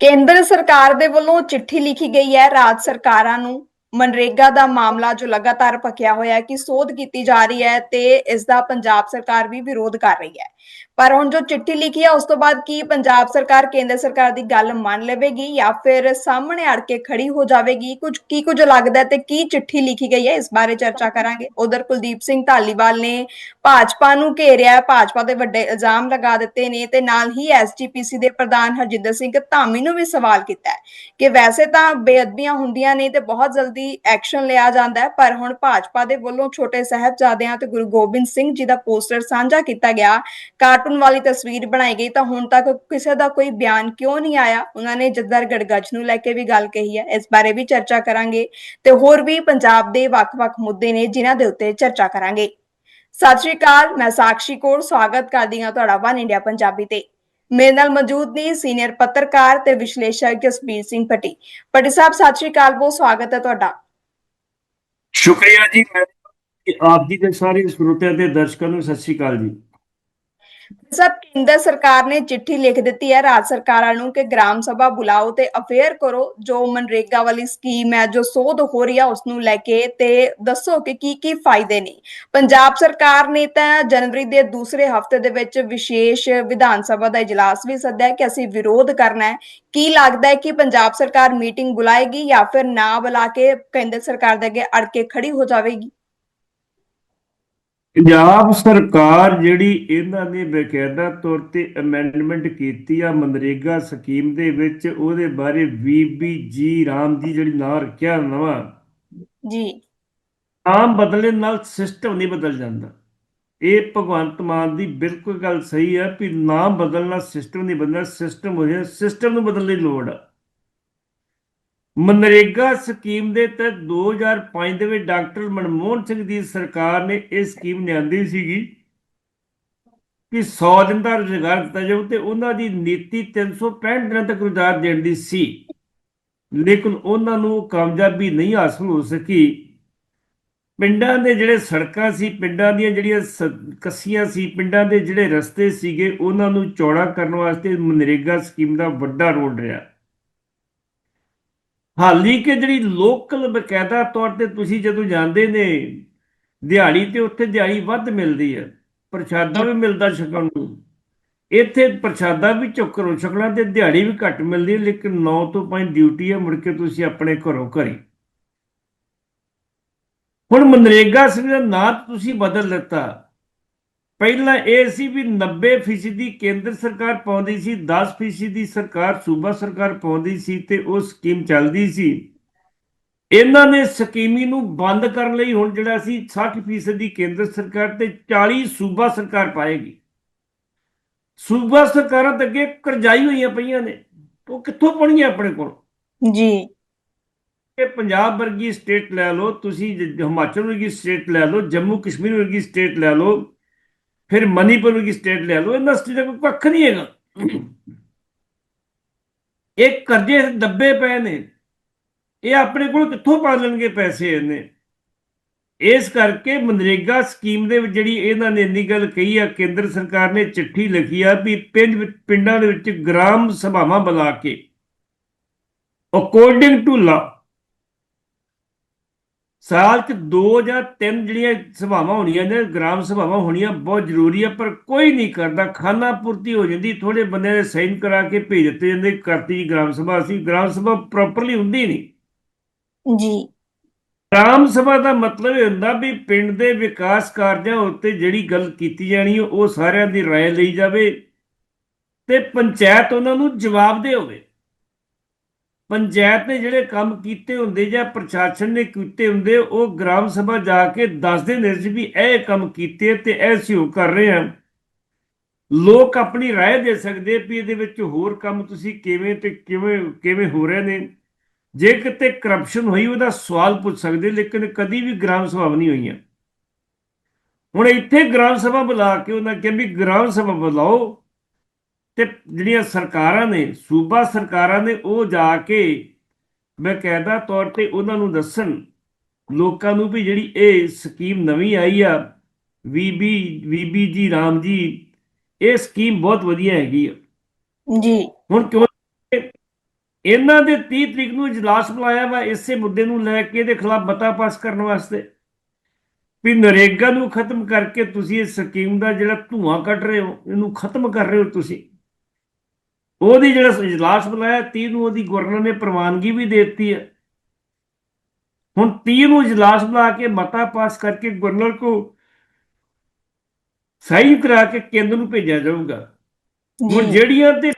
ਕੇਂਦਰ ਸਰਕਾਰ ਦੇ ਵੱਲੋਂ ਚਿੱਠੀ ਲਿਖੀ ਗਈ ਹੈ ਰਾਜ ਸਰਕਾਰਾਂ ਨੂੰ। ਮਨਰੇਗਾ ਦਾ ਮਾਮਲਾ ਜੋ ਲਗਾਤਾਰ ਪਕਿਆ ਹੋਇਆ ਹੈ ਕਿ ਸੋਧ ਕੀਤੀ ਜਾ ਰਹੀ ਹੈ ਤੇ ਇਸ ਦਾ ਪੰਜਾਬ ਸਰਕਾਰ ਵੀ ਵਿਰੋਧ ਕਰ ਰਹੀ ਹੈ। ਪਰ ਹੁਣ ਜੋ ਚਿੱਠੀ ਲਿਖੀ ਹੈ ਉਸ ਤੋਂ ਬਾਅਦ ਕੀ ਪੰਜਾਬ ਸਰਕਾਰ ਕੇਂਦਰ ਸਰਕਾਰ ਦੀ ਗੱਲ ਮੰਨ ਲਵੇਗੀ ਜਾਂ ਫਿਰ ਸਾਹਮਣੇ ਅੜ ਕੇ ਖੜੀ ਹੋ ਜਾਵੇਗੀ? ਕੁਝ ਕੀ ਕੁਝ ਲੱਗਦਾ ਤੇ ਕੀ ਚਿੱਠੀ ਲਿਖੀ ਗਈ ਹੈ? ਇਸ ਬਾਰੇ ਚਰਚਾ ਕਰਾਂਗੇ। ਉਧਰ ਕੁਲਦੀਪ ਸਿੰਘ ਧਾਲੀਵਾਲ ਨੇ ਭਾਜਪਾ ਨੂੰ ਘੇਰਿਆ ਹੈ, ਭਾਜਪਾ ਦੇ ਵੱਡੇ ਇਲਜ਼ਾਮ ਲਗਾ ਦਿੱਤੇ ਨੇ ਤੇ ਨਾਲ ਹੀ ਐਸਜੀਪੀਸੀ ਦੇ ਪ੍ਰਧਾਨ ਹਰਜਿੰਦਰ ਸਿੰਘ ਧਾਮੀ ਨੂੰ ਵੀ ਸਵਾਲ ਕੀਤਾ ਹੈ ਕਿ ਵੈਸੇ ਤਾਂ ਬੇਅਦਬੀਆਂ ਹੁੰਦੀਆਂ ਨੇ ਤੇ ਬਹੁਤ ਜਲਦੀ ਐਕਸ਼ਨ ਲਿਆ ਜਾਂਦਾ ਹੈ ਪਰ ਹੁਣ ਭਾਜਪਾ ਦੇ ਵੱਲੋਂ ਛੋਟੇ ਸਾਹਿਬਜ਼ਾਦਿਆਂ ਤੇ ਗੁਰੂ ਗੋਬਿੰਦ ਸਿੰਘ ਜੀ ਦਾ ਪੋਸਟਰ ਸਾਂਝਾ ਕੀਤਾ ਗਿਆ ਕਾਰਟੂਨ ਵਾਲੀ ਤਸਵੀਰ ਬਣਾਈ ਗਈ ਤਾਂ ਹੁਣ ਤੱਕ ਕਿਸੇ ਦਾ ਕੋਈ ਬਿਆਨ ਕਿਉਂ ਨਹੀਂ ਆਇਆ? ਉਹਨਾਂ ਨੇ ਜੱਦਰ ਗੜਗੱਜ ਨੂੰ ਲੈ ਕੇ ਵੀ ਗੱਲ ਕਹੀ ਹੈ ਇਸ ਬਾਰੇ ਵੀ ਚਰਚਾ ਕਰਾਂਗੇ ਤੇ ਹੋਰ ਵੀ ਪੰਜਾਬ ਦੇ ਵੱਖ-ਵੱਖ ਮੁੱਦੇ ਨੇ ਜਿਨ੍ਹਾਂ ਦੇ ਉੱਤੇ ਚਰਚਾ ਕਰਾਂਗੇ। ਸਤਿ ਸ਼੍ਰੀ ਅਕਾਲ, ਮੈਂ ਸਾਕਸ਼ੀ ਕੌਰ, ਸਵਾਗਤ ਕਰਦੀ ਹਾਂ ਤੁਹਾਡਾ ਵਨ ਇੰਡੀਆ ਪੰਜਾਬੀ ਤੇ। ਮੇਰੇ ਨਾਲ ਮੌਜੂਦ ਨੇ ਸੀਨੀਅਰ ਪੱਤਰਕਾਰ ਤੇ ਵਿਸ਼ਲੇਸ਼ਕ ਜਸਬੀਰ ਸਿੰਘ ਪੱਟੀ ਪੱਟੀ ਸਾਹਿਬ, ਸਤਿ ਸ਼੍ਰੀ ਅਕਾਲ, ਬਹੁਤ ਸਵਾਗਤ ਹੈ ਤੁਹਾਡਾ। ਸ਼ੁਕਰੀਆ ਜੀ, ਮੈਂ ਆਪ ਜੀ ਦੇ ਸਾਰੇ ਸਰੋਤਿਆਂ ਤੇ ਦਰਸ਼ਕਾਂ ਨੂੰ ਸਤਿ ਸ਼੍ਰੀ ਅਕਾਲ ਜੀ। ਸਭ ਕੇਂਦਰ ਸਰਕਾਰ ਨੇ ਚਿੱਠੀ ਲਿਖ ਦਿੱਤੀ ਹੈ ਰਾਜ ਸਰਕਾਰਾਂ ਨੂੰ ਕਿ ਗ੍ਰਾਮ ਸਭਾ ਬੁਲਾਓ ਤੇ ਅਫੇਅਰ ਕਰੋ। ਜੋ ਮਨਰੇਗਾ ਵਾਲੀ ਸਕੀਮ ਹੈ, ਜੋ ਸੋਧ ਹੋ ਰਹੀ ਹੈ ਉਸ ਨੂੰ ਲੈ ਕੇ ਤੇ ਦੱਸੋ ਕਿ ਕੀ ਕੀ ਫਾਇਦੇ ਨੇ। ਪੰਜਾਬ ਸਰਕਾਰ ਨੇ ਤਾਂ ਜਨਵਰੀ ਦੇ ਦੂਸਰੇ ਹਫ਼ਤੇ ਦੇ ਵਿੱਚ ਵਿਸ਼ੇਸ਼ ਵਿਧਾਨ ਸਭਾ ਦਾ ਇਜਲਾਸ ਵੀ ਸੱਦਿਆ ਕਿ ਅਸੀਂ ਵਿਰੋਧ ਕਰਨਾ ਹੈ। ਕੀ ਲੱਗਦਾ ਹੈ ਕਿ ਪੰਜਾਬ ਸਰਕਾਰ ਮੀਟਿੰਗ ਬੁਲਾਏਗੀ ਜਾਂ ਫਿਰ ਨਾ ਬੁਲਾ ਕੇ ਕੇਂਦਰ ਸਰਕਾਰ ਦੇ ਅੱਗੇ ਅੜ ਕੇ ਖੜੀ ਹੋ ਜਾਵੇਗੀ? ਪੰਜਾਬ ਸਰਕਾਰ ਜਿਹੜੀ ਇਹਨਾਂ ਨੇ ਬਕਾਇਦਾ ਤੌਰ ਤੇ ਅਮੈਂਡਮੈਂਟ ਕੀਤੀ ਆ ਮਨਰੇਗਾ ਸਕੀਮ ਦੇ ਵਿੱਚ ਉਹਦੇ ਬਾਰੇ ਵੀਬੀਜੀ ਰਾਮ ਜੀ ਜਿਹੜੀ ਨਾਂ ਰੱਖਿਆ ਨਵਾਂ ਜੀ। ਨਾਮ ਬਦਲਣ ਨਾਲ ਸਿਸਟਮ ਨਹੀਂ ਬਦਲ ਜਾਂਦਾ। ਇਹ ਭਗਵੰਤ ਮਾਨ ਦੀ ਬਿਲਕੁਲ ਗੱਲ ਸਹੀ ਹੈ ਕਿ ਨਾਮ ਬਦਲਣਾ ਸਿਸਟਮ ਨਹੀਂ ਬਦਲਣਾ ਸਿਸਟਮ ਹੋ ਸਿਸਟਮ ਨੂੰ ਬਦਲਣ ਦੀ ਲੋੜ ਆ। ਮਨਰੇਗਾ ਸਕੀਮ ਦੇ ਤਹਿਤ 2005 ਦੇ ਵਿੱਚ ਡਾਕਟਰ ਮਨਮੋਹਨ ਸਿੰਘ ਦੀ ਸਰਕਾਰ ਨੇ ਇਹ ਸਕੀਮ ਲਿਆਂਦੀ ਸੀਗੀ ਕਿ 100 ਦਿਨ ਦਾ ਰੁਜ਼ਗਾਰ ਦਿੱਤਾ ਜਾਊ ਤੇ ਉਹਨਾਂ ਦੀ ਨੀਤੀ 365 ਦਿਨਾਂ ਤੱਕ ਰੁਜ਼ਗਾਰ ਦੇਣ ਦੀ ਸੀ। ਲੇਕਿਨ ਉਹਨਾਂ ਨੂੰ ਕਾਮਯਾਬੀ ਨਹੀਂ ਹਾਸਲ ਹੋ ਸਕੀ। ਪਿੰਡਾਂ ਦੇ ਜਿਹੜੇ ਸੜਕਾਂ ਸੀ, ਪਿੰਡਾਂ ਦੀਆਂ ਜਿਹੜੀਆਂ ਕੱਸੀਆਂ ਸੀ, ਪਿੰਡਾਂ ਦੇ ਜਿਹੜੇ ਰਸਤੇ ਸੀਗੇ, ਉਹਨਾਂ ਨੂੰ ਚੌੜਾ ਕਰਨ ਵਾਸਤੇ ਮਨਰੇਗਾ ਸਕੀਮ ਦਾ ਵੱਡਾ ਰੋਲ ਰਿਹਾ। ਹਾਲੀ ਕਿ ਜਿਹੜੀ ਲੋਕਲ ਬਕਾਇਦਾ ਤੌਰ ਤੇ ਤੁਸੀਂ ਜਦੋਂ ਜਾਂਦੇ ਨੇ, ਦਿਹਾੜੀ ਤੇ ਉੱਥੇ ਦਿਹਾੜੀ ਵੱਧ ਮਿਲਦੀ ਹੈ, ਪ੍ਰਸ਼ਾਦਾ ਵੀ ਮਿਲਦਾ ਛਕਣ ਨੂੰ। ਇੱਥੇ ਪ੍ਰਸ਼ਾਦਾ ਵੀ ਚੁੱਕਰੋ, ਛਕਣਾ ਤੇ ਦਿਹਾੜੀ ਵੀ ਘੱਟ ਮਿਲਦੀ ਹੈ, ਲੇਕਿਨ 9 ਤੋਂ 5 ਡਿਊਟੀ ਹੈ ਮੁੜ ਕੇ ਤੁਸੀਂ ਆਪਣੇ ਘਰੋਂ ਘਰੇ। ਹੁਣ ਮਨਰੇਗਾ ਸਿੰਘ ਦਾ ਨਾਂ ਤੁਸੀਂ ਬਦਲ ਦਿੱਤਾ। ਪਹਿਲਾਂ ਇਹ ਸੀ ਵੀ 90% ਦੀ ਕੇਂਦਰ ਸਰਕਾਰ ਪਾਉਂਦੀ ਸੀ 10% ਦੀ ਸਰਕਾਰ ਸੂਬਾ ਸਰਕਾਰ ਪਾਉਂਦੀ ਸੀ ਤੇ ਉਹ ਸਕੀਮ ਚੱਲਦੀ ਸੀ। ਇਹਨਾਂ ਨੇ ਸਕੀਮੀ ਨੂੰ ਬੰਦ ਕਰਨ ਲਈ ਹੁਣ ਜਿਹੜਾ ਸੀ 60% ਦੀ ਕੇਂਦਰ ਸਰਕਾਰ ਤੇ 40 ਸੂਬਾ ਸਰਕਾਰ ਪਾਏਗੀ। ਸੂਬਾ ਸਰਕਾਰਾਂ ਤੇ ਅੱਗੇ ਕਰਜ਼ਾਈ ਹੋਈਆਂ ਪਈਆਂ ਨੇ। ਉਹ ਕਿੱਥੋਂ ਪਣੀਆਂ ਆਪਣੇ ਕੋਲ? ਜੀ। ਕਿ ਪੰਜਾਬ ਵਰਗੀ ਸਟੇਟ ਲੈ ਲਓ ਤੁਸੀਂ ਹਿਮਾਚਲ ਵਰਗੀ ਸਟੇਟ ਲੈ ਲਓ ਜੰਮੂ ਕਸ਼ਮੀਰ ਵਰਗੀ ਸਟੇਟ ਲੈ ਲਓ ਫਿਰ ਮਨੀਪੁਰ ਵਰਗੀ ਸਟੇਟ ਲੈ ਲਓ ਇਹਨਾਂ ਦਾ ਕੋਈ ਕੱਖ ਨਹੀਂ ਹੈਗਾ। ਇਹ ਕਰਜ਼ੇ ਦੱਬੇ ਪਏ ਨੇ। ਇਹ ਆਪਣੇ ਕੋਲ ਕਿੱਥੋਂ ਪਾ ਲੈਣਗੇ ਪੈਸੇ ਇਹਨੇ? ਇਸ ਕਰਕੇ ਮਨਰੇਗਾ ਸਕੀਮ ਦੇ ਵਿੱਚ ਜਿਹੜੀ ਇਹਨਾਂ ਨੇ ਇੰਨੀ ਗੱਲ ਕਹੀ ਆ, ਕੇਂਦਰ ਸਰਕਾਰ ਨੇ ਚਿੱਠੀ ਲਿਖੀ ਆ ਵੀ ਪਿੰਡ ਵਿੱਚ- ਪਿੰਡਾਂ ਦੇ ਵਿੱਚ ਗ੍ਰਾਮ ਸਭਾਵਾਂ ਬੁਲਾ ਕੇ ਅਕੋਰਡਿੰਗ ਟੂ ਲਾ ਸਾਲ 'ਚ ਦੋ ਜਾਂ ਤਿੰਨ ਜਿਹੜੀਆਂ ਸਭਾਵਾਂ ਹੋਣੀਆਂ ਨੇ ਗ੍ਰਾਮ ਸਭਾਵਾਂ ਹੋਣੀਆਂ ਬਹੁਤ ਜ਼ਰੂਰੀ ਆ ਪਰ ਕੋਈ ਨਹੀਂ ਕਰਦਾ ਖਾਨਾ ਪੂਰਤੀ ਹੋ ਜਾਂਦੀ ਥੋੜੇ ਬੰਦੇ ਨੇ ਸਾਈਨ ਕਰਾ ਕੇ ਭੇਜ ਦਿੱਤੇ ਜਾਂਦੇ ਕਰਤੀ ਜੀ ਗ੍ਰਾਮ ਸਭਾ ਸੀ ਗ੍ਰਾਮ ਸਭਾ ਪ੍ਰੋਪਰਲੀ ਹੁੰਦੀ ਨਹੀਂ ਜੀ ਗ੍ਰਾਮ ਸਭਾ ਦਾ ਮਤਲਬ ਇਹ ਹੁੰਦਾ ਵੀ ਪਿੰਡ ਦੇ ਵਿਕਾਸ ਕਾਰਜਾਂ ਉੱਤੇ ਜਿਹੜੀ ਗੱਲ ਕੀਤੀ ਜਾਣੀ ਹੈ ਉਹ ਸਾਰਿਆਂ ਦੀ رائے ਲਈ ਜਾਵੇ ਤੇ ਪੰਚਾਇਤ ਉਹਨਾਂ ਨੂੰ ਜਵਾਬ ਦੇ ਹੋਵੇ ਪੰਚਾਇਤ ਨੇ ਜਿਹੜੇ ਕੰਮ ਕੀਤੇ ਹੁੰਦੇ ਜਾਂ ਪ੍ਰਸ਼ਾਸਨ ਨੇ ਕੀਤੇ ਹੁੰਦੇ ਉਹ ਗ੍ਰਾਮ ਸਭਾ ਜਾ ਕੇ ਦੱਸਦੇ ਨੇ ਸੀ ਵੀ ਇਹ ਕੰਮ ਕੀਤੇ ਤੇ ਇਹ ਸਹਿਯੋਗ ਕਰ ਰਹੇ ਆ ਲੋਕ ਆਪਣੀ رائے ਦੇ ਸਕਦੇ ਵੀ ਇਹਦੇ ਵਿੱਚ ਹੋਰ ਕੰਮ ਤੁਸੀਂ ਕਿਵੇਂ ਤੇ ਕਿਵੇਂ ਕਿਵੇਂ ਹੋ ਰਹੇ ਨੇ ਜੇ ਕਿਤੇ ਕਰਪਸ਼ਨ ਹੋਈ ਉਹਦਾ ਸਵਾਲ ਪੁੱਛ ਸਕਦੇ ਲੇਕਿਨ ਕਦੀ ਵੀ ਗ੍ਰਾਮ ਸਭਾ ਨਹੀਂ ਹੋਈਆਂ ਹੁਣ ਇੱਥੇ ਗ੍ਰਾਮ ਸਭਾ ਬੁਲਾ ਕੇ ਉਹਨਾਂ ਕਿਹਾ ਵੀ ਗ੍ਰਾਮ ਸਭਾ ਬੁਲਾਓ ਤੇ ਜਿਹੜੀਆਂ ਸਰਕਾਰਾਂ ਨੇ ਸੂਬਾ ਸਰਕਾਰਾਂ ਨੇ ਉਹ ਜਾ ਕੇ ਮੈਂ ਕਹਿੰਦਾ ਤੌਰ ਤੇ ਉਹਨਾਂ ਨੂੰ ਦੱਸਣ ਲੋਕਾਂ ਨੂੰ ਵੀ ਜਿਹੜੀ ਇਹ ਸਕੀਮ ਨਵੀਂ ਆਈ ਆ ਵੀਬੀ ਵੀਬੀ ਜੀ ਰਾਮ ਜੀ ਇਹ ਸਕੀਮ ਬਹੁਤ ਵਧੀਆ ਹੈਗੀ ਆ। ਜੀ। ਹੁਣ ਕਿਉਂ ਇਹਨਾਂ ਦੇ 30 ਤਰੀਕ ਨੂੰ ਇਜਲਾਸ ਬੁਲਾਇਆ ਵਾ ਇਸੇ ਮੁੱਦੇ ਨੂੰ ਲੈ ਕੇ ਇਹਦੇ ਖਿਲਾਫ ਮਤਾ ਪਾਸ ਕਰਨ ਵਾਸਤੇ। ਵੀ ਨਰੇਗਾ ਨੂੰ ਖਤਮ ਕਰਕੇ ਤੁਸੀਂ ਇਸ ਸਕੀਮ ਦਾ ਜਿਹੜਾ ਧੂਆਂ ਕੱਢ ਰਹੇ ਹੋ ਇਹਨੂੰ ਖਤਮ ਕਰ ਰਹੇ ਹੋ ਤੁਸੀਂ। ਉਹਦੀ ਜਿਹੜਾ ਇਜਲਾਸ ਬੁਲਾਇਆ 30 ਨੂੰ ਉਹਦੀ ਗਵਰਨਰ ਨੇ ਪ੍ਰਵਾਨਗੀ ਵੀ ਦੇ ਦਿੱਤੀ ਹੈ। ਹੁਣ 30 ਨੂੰ ਇਜਲਾਸ ਬੁਲਾ ਕੇ ਮਤਾ ਪਾਸ ਕਰਕੇ ਗਵਰਨਰ ਕੋ ਸਹੀ ਕਰਾ ਕੇ ਕੇਂਦਰ ਨੂੰ ਭੇਜਿਆ ਜਾਊਗਾ। ਹੁਣ ਜਿਹੜੀਆਂ ਤੇ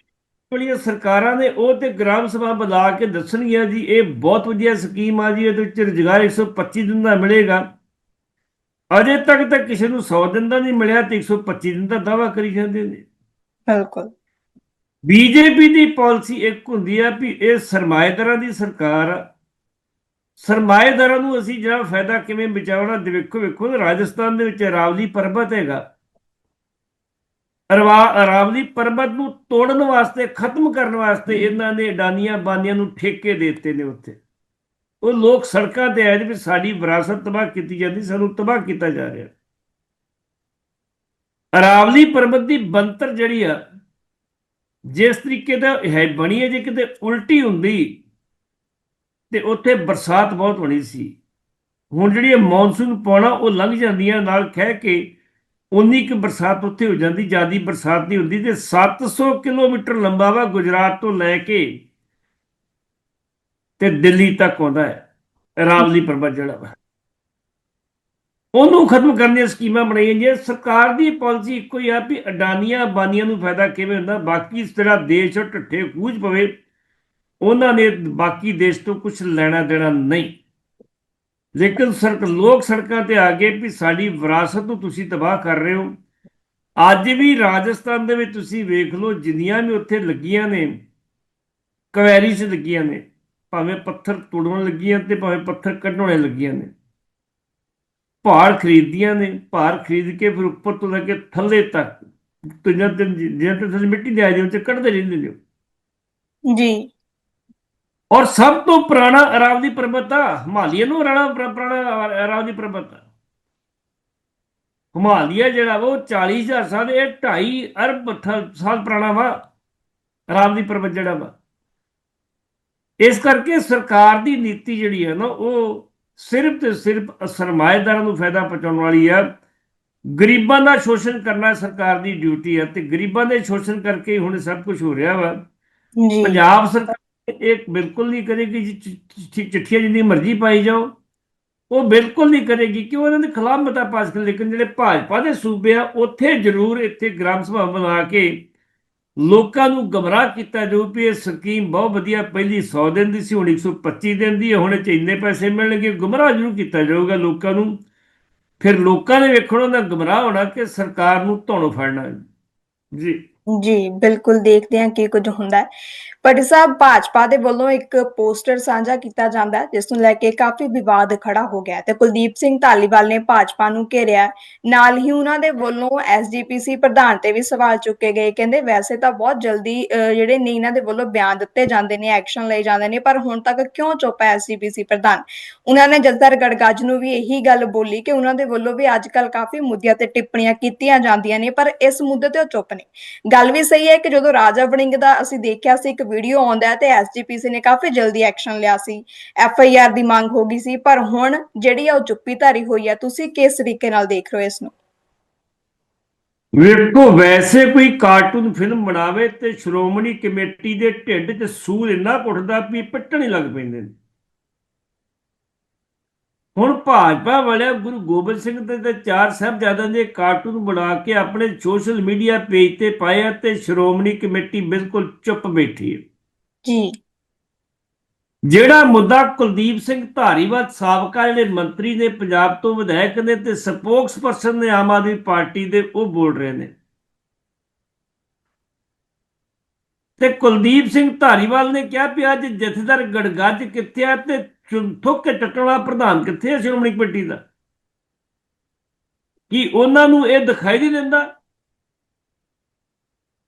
ਵਾਲੀਆਂ ਸਰਕਾਰਾਂ ਨੇ ਉਹ ਤੇ ਗ੍ਰਾਮ ਸਭਾ ਬੁਲਾ ਕੇ ਦੱਸਣਗੀਆਂ ਜੀ ਇਹ ਬਹੁਤ ਵਧੀਆ ਸਕੀਮ ਆ ਜੀ ਇਹਦੇ ਵਿੱਚ ਰੁਜ਼ਗਾਰ 125 ਦਿਨ ਦਾ ਮਿਲੇਗਾ। ਅਜੇ ਤੱਕ ਤਾਂ ਕਿਸੇ ਨੂੰ 100 ਦਿਨ ਦਾ ਨਹੀਂ ਮਿਲਿਆ ਤੇ 125 ਦਿਨ ਦਾ ਦਾਵਾ ਕਰੀ ਜਾਂਦੇ ਨੇ। ਬਿਲਕੁਲ। ਬੀਜੇਪੀ ਦੀ ਪਾਲਿਸੀ ਇੱਕ ਹੁੰਦੀ ਆ ਵੀ ਇਹ ਸਰਮਾਏਦਾਰਾਂ ਦੀ ਸਰਕਾਰ ਆ। ਸਰਮਾਏਦਾਰਾਂ ਨੂੰ ਅਸੀਂ ਜਿਹੜਾ ਫਾਇਦਾ ਕਿਵੇਂ ਬਚਾਉਣਾ ਦੇ ਵੇਖੋ ਵੇਖੋ, ਰਾਜਸਥਾਨ ਦੇ ਵਿੱਚ ਰਾਵਲੀ ਪਰਬਤ ਹੈਗਾ। ਅਰਵਾ ਰਾਵਲੀ ਪਰਬਤ ਨੂੰ ਤੋੜਨ ਵਾਸਤੇ, ਖਤਮ ਕਰਨ ਵਾਸਤੇ ਇਹਨਾਂ ਨੇ ਅਡਾਨੀਆਂ ਬਾਨੀਆਂ ਨੂੰ ਠੇਕੇ ਦੇ ਦਿੱਤੇ ਨੇ ਉੱਥੇ। ਉਹ ਲੋਕ ਸੜਕਾਂ ਤੇ ਆਏ ਵੀ ਸਾਡੀ ਵਿਰਾਸਤ ਤਬਾਹ ਕੀਤੀ ਜਾਂਦੀ, ਸਾਨੂੰ ਤਬਾਹ ਕੀਤਾ ਜਾ ਰਿਹਾ। ਅਰਾਵਲੀ ਪਰਬਤ ਦੀ ਬੰਤਰ ਜਿਹੜੀ ਆ ਜਿਸ ਤਰੀਕੇ ਦਾ ਹੈ ਬਣੀ ਹੈ ਜੇ ਕਿਤੇ ਉਲਟੀ ਹੁੰਦੀ, ਤੇ ਉੱਥੇ ਬਰਸਾਤ ਬਹੁਤ ਹੋਣੀ ਸੀ। ਹੁਣ ਜਿਹੜੀ ਇਹ ਮੌਨਸੂਨ ਪਾਉਣਾ, ਉਹ ਲੰਘ ਜਾਂਦੀਆਂ, ਨਾਲ ਖਹਿ ਕੇ ਉਨੀ ਕੁ ਬਰਸਾਤ ਉੱਥੇ ਹੋ ਜਾਂਦੀ, ਜਿਆਦੀ ਬਰਸਾਤ ਨਹੀਂ ਹੁੰਦੀ, ਤੇ 700 ਕਿਲੋਮੀਟਰ ਲੰਬਾ ਵਾ ਗੁਜਰਾਤ ਤੋਂ ਲੈ ਕੇ ਤੇ ਦਿੱਲੀ ਤੱਕ ਆਉਂਦਾ ਹੈ। ਰਾਵਲੀ ਪਰਬਤ ਜਿਹੜਾ ਵਾ। ਉਹਨੂੰ ਖਤਮ ਕਰਨ ਦੀਆਂ ਸਕੀਮਾਂ ਬਣਾਈਆਂ ਜੇ ਸਰਕਾਰ ਦੀ ਪਾਲਿਸੀ ਇੱਕੋ ਹੀ ਆ ਵੀ ਅਡਾਨੀਆਂ ਬਾਨੀਆਂ ਨੂੰ ਫਾਇਦਾ ਕਿਵੇਂ ਹੁੰਦਾ? ਬਾਕੀ ਜਿਹੜਾ ਦੇਸ਼ ਉਹ ਢੱਠੇ ਕੂਝ ਪਵੇ, ਉਹਨਾਂ ਨੇ ਬਾਕੀ ਦੇਸ਼ ਤੋਂ ਕੁਝ ਲੈਣਾ ਦੇਣਾ ਨਹੀਂ। ਲੇਕਿਨ ਸਰਕ ਲੋਕ ਸੜਕਾਂ ਤੇ ਆ ਗਏ ਵੀ ਸਾਡੀ ਵਿਰਾਸਤ ਨੂੰ ਤੁਸੀਂ ਤਬਾਹ ਕਰ ਰਹੇ ਹੋ। ਅੱਜ ਵੀ ਰਾਜਸਥਾਨ ਦੇ ਵਿੱਚ ਤੁਸੀਂ ਵੇਖ ਲਓ, ਜਿੰਨੀਆਂ ਵੀ ਉੱਥੇ ਲੱਗੀਆਂ ਨੇ, ਕਵੈਰੀ 'ਚ ਲੱਗੀਆਂ ਨੇ, ਭਾਵੇਂ ਪੱਥਰ ਤੋੜਨ ਲੱਗੀਆਂ ਤੇ ਭਾਵੇਂ ਪੱਥਰ ਕੱਢਣ ਲੱਗੀਆਂ ਨੇ। ਪਹਾੜ ਖਰੀਦੀਆਂ ਨੇ ਪਹਾੜ ਖਰੀਦ ਕੇ ਫਿਰ ਉੱਪਰ ਤੋਂ ਲੈ ਕੇ ਥੱਲੇ ਤੱਕ ਤਿੰਨਾਂ ਤਿੰਨ ਜਿਹਨਾਂ ਤੇ ਥੱਲੇ ਮਿੱਟੀ ਦੇ ਆ ਜਾਂਦੇ ਉੱਤੇ ਕੱਢਦੇ ਰਹਿੰਦੇ ਨੇ ਜੀ। ਔਰ ਸਭ ਤੋਂ ਪੁਰਾਣਾ ਅਰਾਵਲੀ ਪਰਬਤ ਆ ਹਿਮਾਲਿਆ ਨੂੰ ਰਾਣਾ ਪੁਰਾਣਾ ਅਰਾਵਲੀ ਪਰਬਤ ਆ। ਹਿਮਾਲਿਆ ਜਿਹੜਾ ਉਹ 40000 ਸਾਲ ਇਹ 2.5 ਅਰਬ ਸਾਲ ਪੁਰਾਣਾ ਵਾ ਅਰਾਵਲੀ ਪਰਬਤ ਜਿਹੜਾ ਵਾ। ਇਸ ਕਰਕੇ ਸਰਕਾਰ ਦੀ ਨੀਤੀ ਜਿਹੜੀ ਹੈ ਨਾ ਉਹ ਸਿਰਫ ਤੇ ਸਿਰਫ ਸਰਮਾਏਦਾਰਾਂ ਨੂੰ ਫਾਇਦਾ ਪਹੁੰਚਾਉਣ ਵਾਲੀ ਆ। ਗਰੀਬਾਂ ਦਾ ਸ਼ੋਸ਼ਣ ਕਰਨਾ ਸਰਕਾਰ ਦੀ ਡਿਊਟੀ ਹੈ ਤੇ ਗਰੀਬਾਂ ਦੇ ਸ਼ੋਸ਼ਣ ਕਰਕੇ ਹੁਣ ਸਭ ਕੁਝ ਹੋ ਰਿਹਾ ਵਾ। ਜੀ। ਪੰਜਾਬ ਸਰਕਾਰ ਇਹ ਬਿਲਕੁਲ ਨਹੀਂ ਕਰੇਗੀ ਚਿੱਠੀਆਂ ਜਿੰਨੀ ਮਰਜ਼ੀ ਪਾਈ ਜਾਓ। ਉਹ ਬਿਲਕੁਲ ਨਹੀਂ ਕਰੇਗੀ ਕਿਉਂ? ਇਹਨਾਂ ਦੇ ਖਿਲਾਫ ਮਤਾ ਪਾਸ ਕਰ ਲੇਕਿਨ ਜਿਹੜੇ ਭਾਜਪਾ ਦੇ ਸੂਬੇ ਆ ਉੱਥੇ ਜ਼ਰੂਰ ਇੱਥੇ ਗ੍ਰਾਮ ਸਭਾ ਬਣਾ ਕੇ ਲੋਕਾਂ ਨੂੰ ਗਮਰਾਹ ਕੀਤਾ ਜਾਊ ਵੀ ਇਹ ਸਕੀਮ ਬਹੁਤ ਵਧੀਆ ਪਹਿਲੀ 100 ਦਿਨ ਦੀ ਸੀ, ਹੁਣ 125 ਦਿਨ ਦੀ ਹੈ, ਹੁਣ ਇਹ 'ਚ ਇੰਨੇ ਪੈਸੇ ਮਿਲਣਗੇ, ਗੁੰਮਰਾਹ ਜ਼ਰੂਰ ਕੀਤਾ ਜਾਊਗਾ ਲੋਕਾਂ ਨੂੰ। ਫਿਰ ਲੋਕਾਂ ਨੇ ਵੇਖਣਾ ਉਹਦਾ ਗਮਰਾਹ ਹੋਣਾ ਕਿ ਸਰਕਾਰ ਨੂੰ ਧੌਣੋਂ ਫੜਨਾ। ਜੀ। ਜੀ, ਬਿਲਕੁਲ ਦੇਖਦੇ ਹਾਂ ਕੀ ਕੁਝ ਹੁੰਦਾ ਹੈ। ਪਟਿ ਸਾਹਿਬ, ਭਾਜਪਾ ਦੇ ਵੱਲੋਂ ਇੱਕ ਪੋਸਟਰ ਸਾਂਝਾ ਕੀਤਾ ਜਾਂਦਾ ਹੈ, ਜਿਸ ਨੂੰ ਲੈ ਕੇ ਕਾਫੀ ਵਿਵਾਦ ਖੜਾ ਹੋ ਗਿਆ ਤੇ ਕੁਲਦੀਪ ਸਿੰਘ ਧਾਲੀਵਾਲ ਨੇ ਭਾਜਪਾ ਨੂੰ ਘੇਰਿਆ ਨਾਲ ਹੀ ਉਹਨਾਂ ਦੇ ਵੱਲੋਂ ਐਸਜੀਪੀਸੀ ਪ੍ਰਧਾਨ ਤੇ ਵੀ ਸਵਾਲ ਚੁੱਕੇ ਗਏ, ਕਹਿੰਦੇ ਵੈਸੇ ਤਾਂ ਬਹੁਤ ਜਲਦੀ ਜਿਹੜੇ ਨੇ ਇਹਨਾਂ ਦੇ ਵੱਲੋਂ ਬਿਆਨ ਦਿੱਤੇ ਜਾਂਦੇ ਨੇ, ਐਕਸ਼ਨ ਲਏ ਜਾਂਦੇ ਨੇ, ਪਰ ਹੁਣ ਤੱਕ ਕਿਉਂ ਚੁੱਪ ਹੈ ਐਸਜੀਪੀਸੀ ਪ੍ਰਧਾਨ? ਉਹਨਾਂ ਨੇ ਜਸਦਰ ਗੜਗੱਜ ਨੂੰ ਵੀ ਇਹੀ ਗੱਲ ਬੋਲੀ ਕਿ ਉਹਨਾਂ ਦੇ ਵੱਲੋਂ ਵੀ ਅੱਜਕੱਲ ਕਾਫੀ ਮੁੱਦਿਆਂ ਤੇ ਟਿੱਪਣੀਆਂ ਕੀਤੀਆਂ ਜਾਂਦੀਆਂ ਨੇ, ਪਰ ਇਸ ਮੁੱਦੇ ਤੇ ਉਹ ਚੁੱਪ ਨੇ। ਗੱਲ ਵੀ ਸਹੀ ਹੈ ਕਿ ਜਦੋਂ ਰਾਜਾ ਵੜਿੰਗ ਦਾ ਅਸੀਂ ਦੇਖਿਆ ਸੀ, ਇੱਕ ਵੀਡੀਓ ਆਉਂਦਾ ਹੈ ਤੇ ਐਸਜੀਪੀਸੀ ਨੇ ਕਾਫੀ ਜਲਦੀ ਐਕਸ਼ਨ ਲਿਆ ਸੀ। ਐਫ ਦੀ ਮੰਗ ਹੋ ਗਈ ਸੀ, ਪਰ ਹੁਣ ਜਿਹੜੀ ਆ ਉਹ ਚੁੱਪੀ ਧਾਰੀ ਹੋਈ ਹੈ, ਤੁਸੀਂ ਕਿਸ ਤਰੀਕੇ ਨਾਲ ਦੇਖ ਰਹੇ ਹੋ ਇਸ ਨੂੰ? ਵੇਖੋ, ਵੈਸੇ ਕੋਈ ਕਾਰਟੂਨ ਫਿਲਮ ਬਣਾਵੇ ਤੇ ਸ਼੍ਰੋਮਣੀ ਕਮੇਟੀ ਦੇ ਢਿੱਡ 'ਚ ਸੂਰ ਇੰਨਾ ਘੁੱਟਦਾ ਵੀ ਪਿੱਟਣ ਹੀ ਲੱਗ ਪੈਂਦੇ ਨੇ। ਹੁਣ ਭਾਜਪਾ ਵਾਲਿਆਂ ਗੁਰੂ ਗੋਬਿੰਦ ਸਿੰਘ ਤੇ ਤੇ ਚਾਰ ਸਾਹਿਬਜ਼ਾਦਿਆਂ ਦੇ ਕਾਰਟੂਨ ਬਣਾ ਕੇ ਆਪਣੇ ਸੋਸ਼ਲ ਮੀਡੀਆ ਪੇਜ ਤੇ ਪਾਇਆ ਤੇ ਸ਼੍ਰੋਮਣੀ ਕਮੇਟੀ ਬਿਲਕੁਲ ਚੁੱਪ ਬੈਠੀ ਹੈ ਜੀ। ਜਿਹੜਾ ਮੁੱਦਾ ਕੁਲਦੀਪ ਸਿੰਘ ਧਾਰੀਵਾਲ ਸਾਬਕਾ ਜਿਹੜੇ ਮੰਤਰੀ ਨੇ ਪੰਜਾਬ ਤੋਂ ਵਿਧਾਇਕ ਨੇ ਤੇ ਸਪੋਕਸਪਰਸਨ ਨੇ ਆਮ ਆਦਮੀ ਪਾਰਟੀ ਦੇ ਉਹ ਬੋਲ ਰਹੇ ਨੇ। ਤੇ ਕੁਲਦੀਪ ਸਿੰਘ ਧਾਰੀਵਾਲ ਨੇ ਕਿਹਾ ਵੀ ਅੱਜ ਜਥੇਦਾਰ ਗੜਗੱਜ ਕਿੱਥੇ ਆ ਤੇ ਥੁੱਕ ਕੇ ਟੱਟਣ ਵਾਲਾ ਪ੍ਰਧਾਨ ਕਿੱਥੇ ਆ ਸ਼੍ਰੋਮਣੀ ਕਮੇਟੀ ਦਾ? ਕੀ ਉਹਨਾਂ ਨੂੰ ਇਹ ਦਿਖਾਈ ਨਹੀਂ ਦਿੰਦਾ?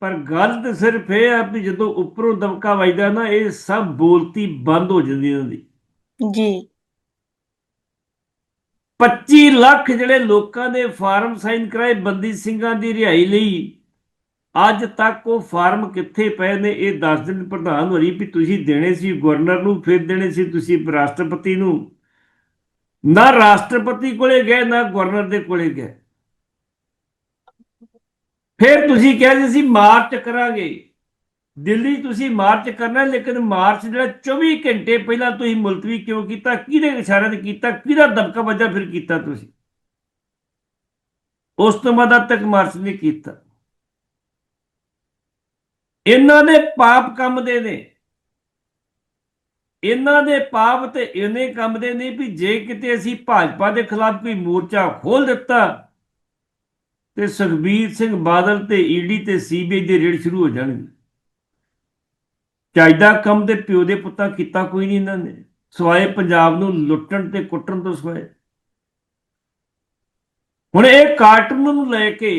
ਪਰ ਗੱਲ ਤੇ ਸਿਰਫ ਇਹ ਆ ਵੀ ਜਦੋਂ ਉੱਪਰੋਂ ਦਬਕਾ ਵੱਜਦਾ ਨਾ ਇਹ ਸਭ ਬੋਲਤੀ ਬੰਦ ਹੋ ਜਾਂਦੀ ਇਹਨਾਂ ਦੀ ਜੀ। 25 ਲੱਖ ਜਿਹੜੇ ਲੋਕਾਂ ਨੇ ਫਾਰਮ ਸਾਈਨ ਕਰਾਏ ਬੰਦੀ ਸਿੰਘਾਂ ਦੀ ਰਿਹਾਈ ਲਈ ਅੱਜ ਤੱਕ ਉਹ ਫਾਰਮ ਕਿੱਥੇ ਪਏ ਨੇ ਇਹ ਦੱਸ ਦਿਨ ਪ੍ਰਧਾਨ ਹੋਰੀ ਵੀ ਤੁਸੀਂ ਦੇਣੇ ਸੀ, ਗਵਰਨਰ ਨੂੰ ਫਿਰ ਦੇਣੇ ਸੀ ਤੁਸੀਂ ਰਾਸ਼ਟਰਪਤੀ ਨੂੰ। ਨਾ ਰਾਸ਼ਟਰਪਤੀ ਕੋਲੇ ਗਏ, ਨਾ ਗਵਰਨਰ ਦੇ ਕੋਲੇ ਗਏ। ਫਿਰ ਤੁਸੀਂ ਕਹਿੰਦੇ ਸੀ ਮਾਰਚ ਕਰਾਂਗੇ। ਦਿੱਲੀ ਤੁਸੀਂ ਮਾਰਚ ਕਰਨਾ, ਲੇਕਿਨ ਮਾਰਚ ਜਿਹੜਾ 24 ਘੰਟੇ ਪਹਿਲਾਂ ਤੁਸੀਂ ਮੁਲਤਵੀ ਕਿਉਂ ਕੀਤਾ? ਕਿਹਦੇ ਇਸ਼ਾਰੇ ਤੇ ਕੀਤਾ? ਕਿਹਦਾ ਦਬਕਾ ਵਜਾ ਫਿਰ ਕੀਤਾ ਤੁਸੀਂ? ਉਸ ਤੋਂ ਬਾਅਦ ਅੱਜ ਤੱਕ ਮਾਰਚ ਨਹੀਂ ਕੀਤਾ। ਇਹਨਾਂ ਦੇ ਪਾਪ ਕੰਮ ਦੇ ਨੇ। ਇਹਨਾਂ ਦੇ ਪਾਪ ਤੇ ਇਹਨੇ ਕੰਮ ਦੇ ਨੇ ਵੀ ਜੇ ਕਿਤੇ ਅਸੀਂ ਭਾਜਪਾ ਦੇ ਖਿਲਾਫ ਕੋਈ ਮੋਰਚਾ ਖੋਲ ਦਿੱਤਾ ਤੇ ਸੁਖਬੀਰ ਸਿੰਘ ਬਾਦਲ ਤੇ ਈਡੀ ਤੇ ਸੀਬੀਆਈ ਦੇ ਰੇਡ ਸ਼ੁਰੂ ਹੋ ਜਾਣਗੇ। ਚਾਹੀਦਾ ਕੰਮ ਤੇ ਪਿਓ ਦੇ ਪੁੱਤਾਂ ਕੀਤਾ ਕੋਈ ਨਹੀਂ ਇਹਨਾਂ ਨੇ। ਸਵਾਏ ਪੰਜਾਬ ਨੂੰ ਲੁੱਟਣ ਤੇ ਕੁੱਟਣ ਤੋਂ ਸਵਾਏ। ਹੁਣ ਇਹ ਕਾਰਟੂਨ ਨੂੰ ਲੈ ਕੇ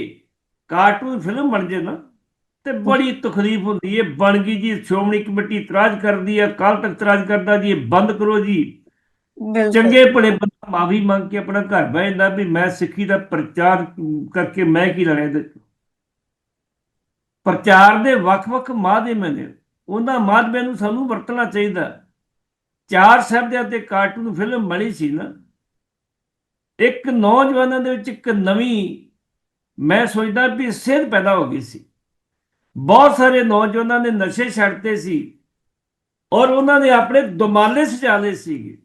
ਕਾਰਟੂਨ ਫਿਲਮ ਬਣ ਜੇ ਨਾ ਤੇ ਬੜੀ ਤਕਲੀਫ ਹੁੰਦੀ ਹੈ ਬਣ ਗਈ ਜੀ ਸ਼੍ਰੋਮਣੀ ਕਮੇਟੀ ਇਤਰਾਜ਼ ਕਰਦੀ ਹੈ ਕੱਲ ਤੱਕ ਇਤਰਾਜ਼ ਕਰਦਾ ਜੀ ਇਹ ਬੰਦ ਕਰੋ ਜੀ। ਚੰਗੇ ਭਲੇ ਬੰਦਾ ਮਾਫੀ ਮੰਗ ਕੇ ਆਪਣਾ ਘਰ ਬਹਿ ਜਾਂਦਾ ਵੀ ਮੈਂ ਸਿੱਖੀ ਦਾ ਪ੍ਰਚਾਰ ਕਰਕੇ ਮੈਂ ਕੀ ਲੈਣਾ ਇਹਦੇ। ਪ੍ਰਚਾਰ ਦੇ ਵੱਖ-ਵੱਖ ਮਾਧਿਅਮ ਨੇ। ਉਹਨਾਂ ਮਾਧਿਅਮਾਂ ਨੂੰ ਸਾਨੂੰ ਵਰਤਣਾ ਚਾਹੀਦਾ। ਚਾਰ ਸਾਹਿਬਜ਼ਾਦਿਆਂ ਤੇ ਕਾਰਟੂਨ ਫਿਲਮ ਬਣੀ ਸੀ ਨਾ। ਇੱਕ ਨੌਜਵਾਨਾਂ ਦੇ ਵਿੱਚ ਇੱਕ ਨਵੀਂ ਮੈਂ ਸੋਚਦਾ ਵੀ ਸਿਹਤ ਪੈਦਾ ਹੋ ਗਈ ਸੀ। ਬਹੁਤ ਸਾਰੇ ਨੌਜਵਾਨਾਂ ਨੇ ਨਸ਼ੇ ਛੱਡਤੇ ਸੀ ਔਰ ਉਹਨਾਂ ਨੇ ਆਪਣੇ ਦੁਮਾਲੇ ਸਜਾਲੇ ਸੀਗੇ।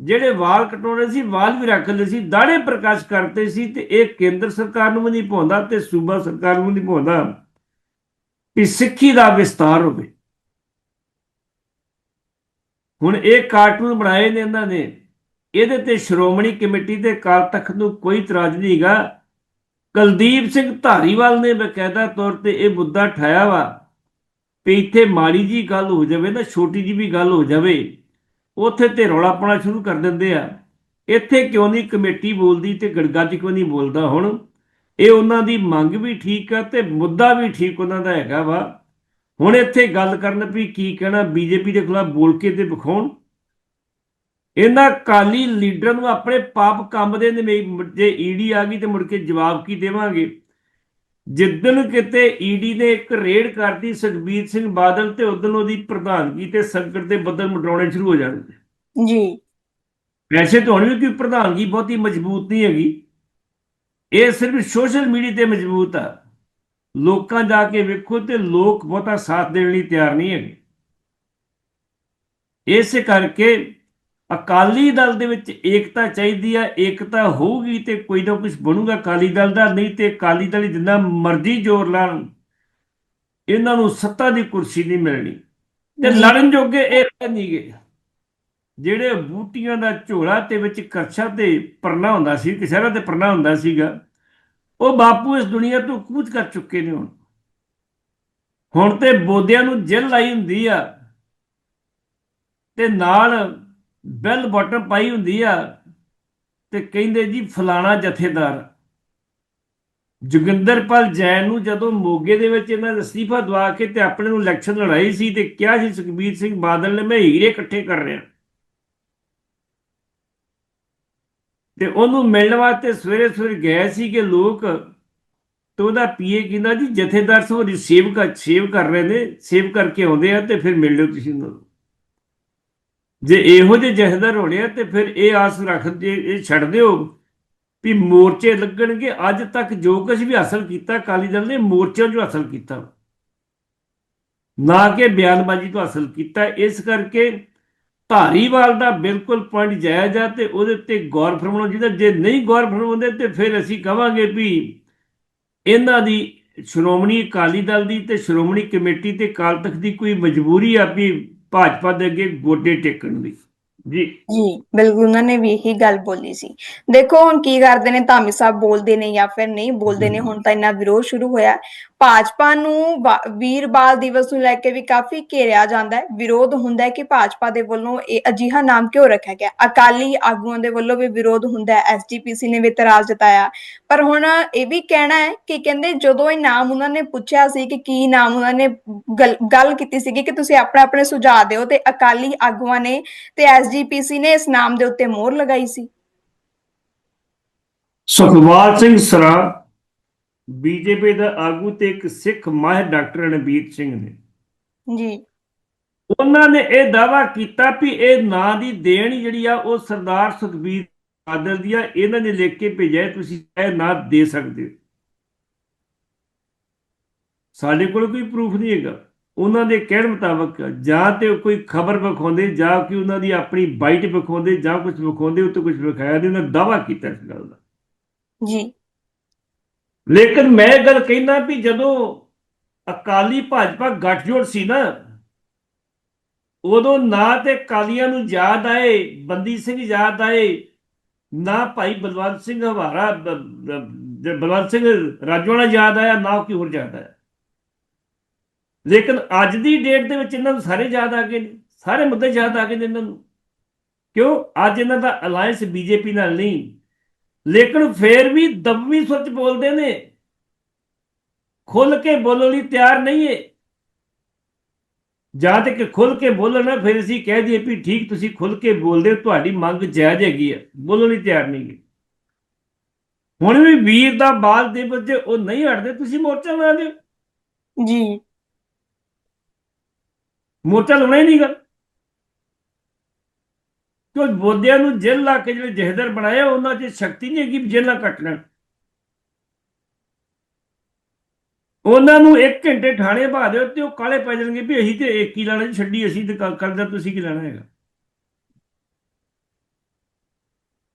ਜਿਹੜੇ ਵਾਲ ਕਟੋਰੇ ਸੀ, ਵਾਲ ਵੀ ਰੱਖ ਲਏ ਸੀ ਦਾੜੇ ਪ੍ਰਕਾਸ਼ ਕਰਤੇ ਸੀ ਤੇ ਇਹ ਕੇਂਦਰ ਸਰਕਾਰ ਨੂੰ ਵੀ ਨਹੀਂ ਪਾਉਂਦਾ ਤੇ ਸੂਬਾ ਸਰਕਾਰ ਨੂੰ ਨਹੀਂ ਪਾਉਂਦਾ ਕਿ ਸਿੱਖੀ ਦਾ ਵਿਸਤਾਰ ਹੋਵੇ। ਹੁਣ ਇਹ ਕਾਰਟੂਨ ਬਣਾਏ ਨੇ ਇਹਨਾਂ ਨੇ। ਇਹਦੇ ਤੇ ਸ਼੍ਰੋਮਣੀ ਕਮੇਟੀ ਤੇ ਅਕਾਲ ਤਖਤ ਨੂੰ ਕੋਈ ਇਤਰਾਜ਼ ਹੈਗਾ। ਕੁਲਦੀਪ ਸਿੰਘ ਧਾਰੀਵਾਲ ਨੇ ਬਕਾਇਦਾ ਤੌਰ ਤੇ ਇਹ ਮੁੱਦਾ ਠਾਇਆ ਵਾ ਵੀ ਇੱਥੇ ਮਾੜੀ ਜੀ ਗੱਲ ਹੋ ਜਾਵੇ ਨਾ, ਛੋਟੀ ਜੀ ਵੀ ਗੱਲ ਹੋ ਜਾਵੇ, ਉੱਥੇ ਤੇ ਰੌਲਾ ਪਾਉਣਾ ਸ਼ੁਰੂ ਕਰ ਦਿੰਦੇ ਆ। ਇੱਥੇ ਕਿਉਂ ਨਹੀਂ ਕਮੇਟੀ ਬੋਲਦੀ ਤੇ ਗੜਗੱਜ ਕਿਉਂ ਨਹੀਂ ਬੋਲਦਾ ਹੁਣ? ਇਹ ਉਹਨਾਂ ਦੀ ਮੰਗ ਵੀ ਠੀਕ ਆ ਤੇ ਮੁੱਦਾ ਵੀ ਠੀਕ ਉਹਨਾਂ ਦਾ ਹੈਗਾ ਵਾ। ਹੁਣ ਇੱਥੇ ਗੱਲ ਕਰਨ ਵੀ ਕੀ ਕਹਿਣਾ, ਬੀਜੇਪੀ ਦੇ ਖਿਲਾਫ ਬੋਲ ਕੇ ਤੇ ਵਿਖਾਉਣ। ਇਹਨਾਂ ਕਾਲੀ ਲੀਡਰਾਂ ਨੂੰ ਆਪਣੇ ਪਾਪ ਕੰਮ ਦੇ ਜੇ ਈਡੀ ਆ ਗਈ ਤੇ ਮੁੜ ਕੇ ਜਵਾਬ ਕੀ ਦੇਵਾਂਗੇ? ਜਿੱਦਣ ਕਿਤੇ ਈਡੀ ਨੇ ਇੱਕ ਰੇਡ ਕਰਤੀ ਸੁਖਬੀਰ ਸਿੰਘ ਬਾਦਲ ਤੇ ਉਦੋਂ ਉਹਦੀ ਪ੍ਰਧਾਨਗੀ ਤੇ ਸੰਕਟ ਦੇ ਬੱਦਲ ਮਟਾਉਣੇ ਸ਼ੁਰੂ ਹੋ ਜਾਣਗੇ। ਜੀ। ਵੈਸੇ ਤਾਂ ਹੁਣ ਵੀ ਕੋਈ ਪ੍ਰਧਾਨਗੀ ਬਹੁਤੀ ਮਜ਼ਬੂਤ ਨਹੀਂ ਹੈਗੀ। ਇਹ ਸਿਰਫ ਸੋਸ਼ਲ ਮੀਡੀਆ ਤੇ ਮਜ਼ਬੂਤ ਆ। ਲੋਕਾਂ ਜਾ ਕੇ ਵੇਖੋ ਤੇ ਲੋਕ ਬਹੁਤਾ ਸਾਥ ਦੇਣ ਲਈ ਤਿਆਰ ਨਹੀਂ ਹੈਗੇ। ਇਸੇ ਕਰਕੇ ਅਕਾਲੀ ਦਲ ਦੇ ਵਿੱਚ ਏਕਤਾ ਚਾਹੀਦੀ ਆ ਏਕਤਾ ਹੋਊਗੀ ਤੇ ਕੋਈ ਨਾ ਕੁਝ ਬਣੂਗਾ ਅਕਾਲੀ ਦਲ ਦਾ ਨਹੀਂ ਤੇ ਅਕਾਲੀ ਦਲ ਜਿੰਨਾ ਮਰਜ਼ੀ ਜ਼ੋਰ ਲਾਉਣ ਇਹਨਾਂ ਨੂੰ ਸੱਤਾ ਦੀ ਕੁਰਸੀ ਨਹੀਂ ਮਿਲਣੀ। ਤੇ। ਲੜਨ ਜੋਗੇ ਇਹ ਨਹੀਂ ਗਏ ਜਿਹੜੇ ਬੂਟੀਆਂ ਦਾ ਝੋਲਾ ਤੇ ਵਿੱਚ ਕਰਛਾ ਤੇ ਪਰਨਾ ਹੁੰਦਾ ਸੀ ਕਿਸ਼ਰਾ ਤੇ ਪਰਨਾ ਹੁੰਦਾ ਸੀਗਾ ਉਹ ਬਾਪੂ ਇਸ ਦੁਨੀਆ ਤੋਂ ਕੂਚ ਕਰ ਚੁੱਕੇ ਨੇ ਹੁਣ। ਹੁਣ ਤੇ ਬੋਦਿਆਂ ਨੂੰ ਜੇਲ੍ਹ ਲਾਈ ਹੁੰਦੀ ਆ। ਤੇ ਨਾਲ ਬੈਲ ਬਟਨ ਪਾਈ ਹੁੰਦੀ ਆ ਤੇ ਕਹਿੰਦੇ ਜੀ ਫਲਾਣਾ ਜਥੇਦਾਰ। ਜੋਗਿੰਦਰਪਾਲ ਜੈਨ ਨੂੰ ਜਦੋਂ ਮੋਗੇ ਦੇ ਵਿੱਚ ਇਹਨਾਂ ਨੇ ਅਸਤੀਫਾ ਦਵਾ ਕੇ ਤੇ ਆਪਣੇ ਨੂੰ ਇਲੈਕਸ਼ਨ ਲੜਾਈ ਸੀ ਤੇ ਕਿਹਾ ਸੀ ਸੁਖਬੀਰ ਸਿੰਘ ਬਾਦਲ ਨੇ, ਮੈਂ ਹੀਰੇ ਇਕੱਠੇ ਕਰ ਰਿਹਾ। ਤੇ ਉਹਨੂੰ ਮਿਲਣ ਵਾਸਤੇ ਸਵੇਰੇ ਸਵੇਰੇ ਗਏ ਸੀਗੇ ਲੋਕ ਤੇ ਉਹਦਾ ਪੀਏ ਕਹਿੰਦਾ ਜੀ ਜਥੇਦਾਰ ਸੋ ਸੇਵ ਕਰ ਸੇਵ ਕਰ ਰਹੇ ਨੇ, ਸੇਵ ਕਰਕੇ ਆਉਂਦੇ ਆ ਤੇ ਫਿਰ ਮਿਲ ਲਿਓ ਤੁਸੀਂ ਉਹਨਾਂ ਨੂੰ। ਜੇ ਇਹੋ ਜਿਹੇ ਜਥੇਦਾਰ ਹੋਣੇ ਆ ਤੇ ਫਿਰ ਇਹ ਆਸ ਰੱਖਦੇ ਇਹ ਛੱਡ ਦਿਓ ਵੀ ਮੋਰਚੇ ਲੱਗਣਗੇ। ਅੱਜ ਤੱਕ ਜੋ ਕੁਝ ਵੀ ਹਾਸਲ ਕੀਤਾ, ਅਕਾਲੀ ਦਲ ਨੇ ਮੋਰਚਿਆਂ 'ਚੋਂ ਹਾਸਲ ਕੀਤਾ। ਨਾ ਕਿ ਬਿਆਨਬਾਜ਼ੀ ਤੋਂ ਹਾਸਲ ਕੀਤਾ। ਇਸ ਕਰਕੇ ਧਾਰੀਵਾਲ ਦਾ ਬਿਲਕੁਲ ਪੁਆਇੰਟ ਜਾਇਜ਼ ਆ ਤੇ ਉਹਦੇ ਉੱਤੇ ਗੌਰ ਫਰਮਾਉਣਾ ਚਾਹੀਦਾ। ਜੇ ਨਹੀਂ ਗੌਰ ਫਰਮਾਉਂਦੇ ਤੇ ਫਿਰ ਅਸੀਂ ਕਵਾਂਗੇ ਵੀ ਇਹਨਾਂ ਦੀ ਸ਼੍ਰੋਮਣੀ ਅਕਾਲੀ ਦਲ ਦੀ ਤੇ ਸ਼੍ਰੋਮਣੀ ਕਮੇਟੀ ਤੇ ਅਕਾਲ ਤਖਤ ਦੀ ਕੋਈ ਮਜਬੂਰੀ ਆ ਵੀ ਭਾਜਪਾ ਦੇ ਅੱਗੇ ਗੋਡੇ ਟੇਕਣ ਦੀ। ਜੀ। ਜੀ ਬਿਲਕੁਲ ਉਹਨਾਂ ਨੇ ਵੀ ਇਹੀ ਗੱਲ ਬੋਲੀ ਸੀ। ਦੇਖੋ ਹੁਣ ਕੀ ਕਰਦੇ ਨੇ ਧਾਮੀ ਸਾਹਿਬ ਬੋਲਦੇ ਨੇ ਜਾਂ ਫਿਰ ਨਹੀਂ ਬੋਲਦੇ ਨੇ ਹੁਣ ਤਾਂ ਇੰਨਾ ਵਿਰੋਧ ਸ਼ੁਰੂ ਹੋਇਆ। ਭਾਜਪਾ ਨੂੰ ਵੀਰ ਬਾਲ ਦਿਵਸ ਨੂੰ ਲੈ ਕੇ ਵੀ ਕਾਫੀ ਘੇਰਿਆ ਜਾਂਦਾ ਹੈ। ਵਿਰੋਧ ਹੁੰਦਾ ਹੈ ਕਿ ਭਾਜਪਾ ਦੇ ਵੱਲੋਂ ਇਹ ਅਜਿਹਾ ਨਾਮ ਕਿਉਂ ਰੱਖਿਆ ਗਿਆ? ਅਕਾਲੀ ਆਗੂਆਂ ਦੇ ਵੱਲੋਂ ਵੀ ਵਿਰੋਧ ਹੁੰਦਾ ਹੈ। ਐਸਜੀਪੀਸੀ ਨੇ ਵੀ ਇਤਰਾਜ਼ ਜਤਾਇਆ। ਪਰ ਹੁਣ ਇਹ ਵੀ ਕਹਿਣਾ ਹੈ ਕਿ ਕਹਿੰਦੇ ਜਦੋਂ ਇਹ ਨਾਮ ਉਹਨਾਂ ਨੇ ਪੁੱਛਿਆ ਸੀ ਕਿ ਕੀ ਨਾਮ ਉਹਨਾਂ ਨੇ ਗੱਲ ਗੱਲ ਕੀਤੀ ਸੀਗੀ ਕਿ ਤੁਸੀਂ ਆਪਣੇ ਆਪਣੇ ਸੁਝਾਅ ਦਿਓ ਤੇ ਅਕਾਲੀ ਆਗੂਆਂ ਨੇ ਤੇ ਐਸਜੀਪੀਸੀ ਨੇ ਇਸ ਨਾਮ ਦੇ ਉੱਤੇ ਮੋਹਰ ਲਗਾਈ ਸੀ। ਸੁਖਵਾਲ ਸਿੰਘ ਸਰਾ ਬੀਜੇਪੀ ਦਾ ਆਗੂ ਤੇ ਇੱਕ ਸਿੱਖ ਮਾਹਿਰ ਡਾਕਟਰ ਰਣਬੀਰ ਸਿੰਘ ਨੇ। ਜੀ। ਉਹਨਾਂ ਨੇ ਇਹ ਦਾਵਾ ਕੀਤਾ ਵੀ ਇਹ ਨਾਂ ਦੀ ਦੇਣ ਜਿਹੜੀ ਆ ਉਹ ਸਰਦਾਰ ਸੁਖਬੀਰ ਬਾਦਲ ਦੀ ਆ। ਇਹਨਾਂ ਨੇ ਲਿਖ ਕੇ ਭੇਜਿਆ ਤੁਸੀਂ ਇਹ ਨਾਂ ਦੇ ਸਕਦੇ ਹੋ। ਸਾਡੇ ਕੋਲ ਕੋਈ ਪ੍ਰੂਫ ਨਹੀਂ ਹੈਗਾ। ਉਹਨਾਂ ਦੇ ਕਹਿਣ ਮੁਤਾਬਕ ਜਾਂ ਤੇ ਕੋਈ ਖਬਰ ਵਿਖਾਉਂਦੇ ਜਾਂ ਕਿ ਉਹਨਾਂ ਦੀ ਆਪਣੀ ਬਾਈਟ ਵਿਖਾਉਂਦੇ ਜਾਂ ਕੁਝ ਵਿਖਾਉਂਦੇ ਉਹ ਤੋਂ ਕੁਝ ਵਿਖਾਇਆ ਨਹੀਂ। ਉਹਨਾਂ ਦਾਵਾ ਕੀਤਾ ਇਸ ਗੱਲ ਦਾ। ਜੀ। ਲੇਕਿਨ ਮੈਂ ਇਹ ਗੱਲ ਕਹਿਣਾ ਵੀ ਜਦੋਂ ਅਕਾਲੀ ਭਾਜਪਾ ਗੱਠਜੋੜ ਸੀ ਨਾ, ਉਦੋਂ ਨਾ ਤੇ ਕਾਲੀਆਂ ਨੂੰ ਯਾਦ ਆਏ, ਬੰਦੀ ਸਿੰਘ ਯਾਦ ਆਏ, ਨਾ ਭਾਈ ਬਲਵੰਤ ਸਿੰਘ ਹਵਾਰਾ ਬਲਵੰਤ ਸਿੰਘ ਰਾਜਵਾਲਾ ਯਾਦ ਆਇਆ, ਨਾ ਕੋਈ ਹੋਰ ਯਾਦ ਆਇਆ। ਲੇਕਿਨ ਅੱਜ ਦੀ ਡੇਟ ਦੇ ਵਿੱਚ ਇਹਨਾਂ ਨੂੰ ਸਾਰੇ ਯਾਦ ਆ ਗਏ ਨੇ, ਸਾਰੇ ਮੁੱਦੇ ਯਾਦ ਆ ਗਏ ਨੇ ਇਹਨਾਂ ਨੂੰ। ਕਿਉਂ? ਅੱਜ ਇਹਨਾਂ ਦਾ ਅਲਾਈਅੰਸ ਬੀਜੇਪੀ ਨਾਲ ਨਹੀਂ। ਲੇਕਿਨ ਫੇਰ ਵੀ ਦਬਵੀਂ ਸੁੱਚ ਬੋਲਦੇ ਨੇ। ਖੁੱਲ ਕੇ ਬੋਲਣ ਲਈ ਤਿਆਰ ਨਹੀਂ ਹੈ ਜਾਂ ਤੇ ਕਿ ਖੁੱਲ ਕੇ ਬੋਲਣਾ ਫਿਰ ਅਸੀਂ ਕਹਿ ਦਈਏ ਵੀ ਠੀਕ ਤੁਸੀਂ ਖੁੱਲ ਕੇ ਬੋਲਦੇ ਹੋ ਤੁਹਾਡੀ ਮੰਗ ਜਾਇਜ਼ ਹੈਗੀ ਹੈ ਬੋਲਣ ਲਈ ਤਿਆਰ ਨਹੀਂ ਹੁਣ ਵੀ ਵੀਰ ਦਾ ਬਾਲ ਦੇ ਬੱਚੇ ਉਹ ਨਹੀਂ ਹਟਦੇ ਤੁਸੀਂ ਮੋਰਚਾ ਲਾ ਦਿਓ। ਜੀ। ਮੋਰਚਾ ਲਾਉਣਾ ਹੀ ਨਹੀਂ ਕਿਉਂ ਬੋਧਿਆਂ ਨੂੰ ਜੇਲ੍ਹ ਲਾ ਕੇ ਜਿਹੜੇ ਜਹਦਰ ਬਣਾਏ ਉਹਨਾਂ 'ਚ ਸ਼ਕਤੀ ਨਹੀਂ ਹੈਗੀ ਜੇਲ੍ਹਾਂ ਕੱਟ ਲੈਣ। ਉਹਨਾਂ ਨੂੰ 1 ਘੰਟੇ ਥਾਣੇ ਬਹਾ ਦਿਓ ਤੇ ਉਹ ਕਾਲੇ ਪੈ ਜਾਣਗੇ ਵੀ ਅਸੀਂ ਤੇ ਇੱਕ ਹੀ ਲੈਣਾ ਛੱਡੀ ਅਸੀਂ ਤੇ ਕ- ਕਰਦਾ ਤੁਸੀਂ ਕੀ ਲੈਣਾ ਹੈਗਾ।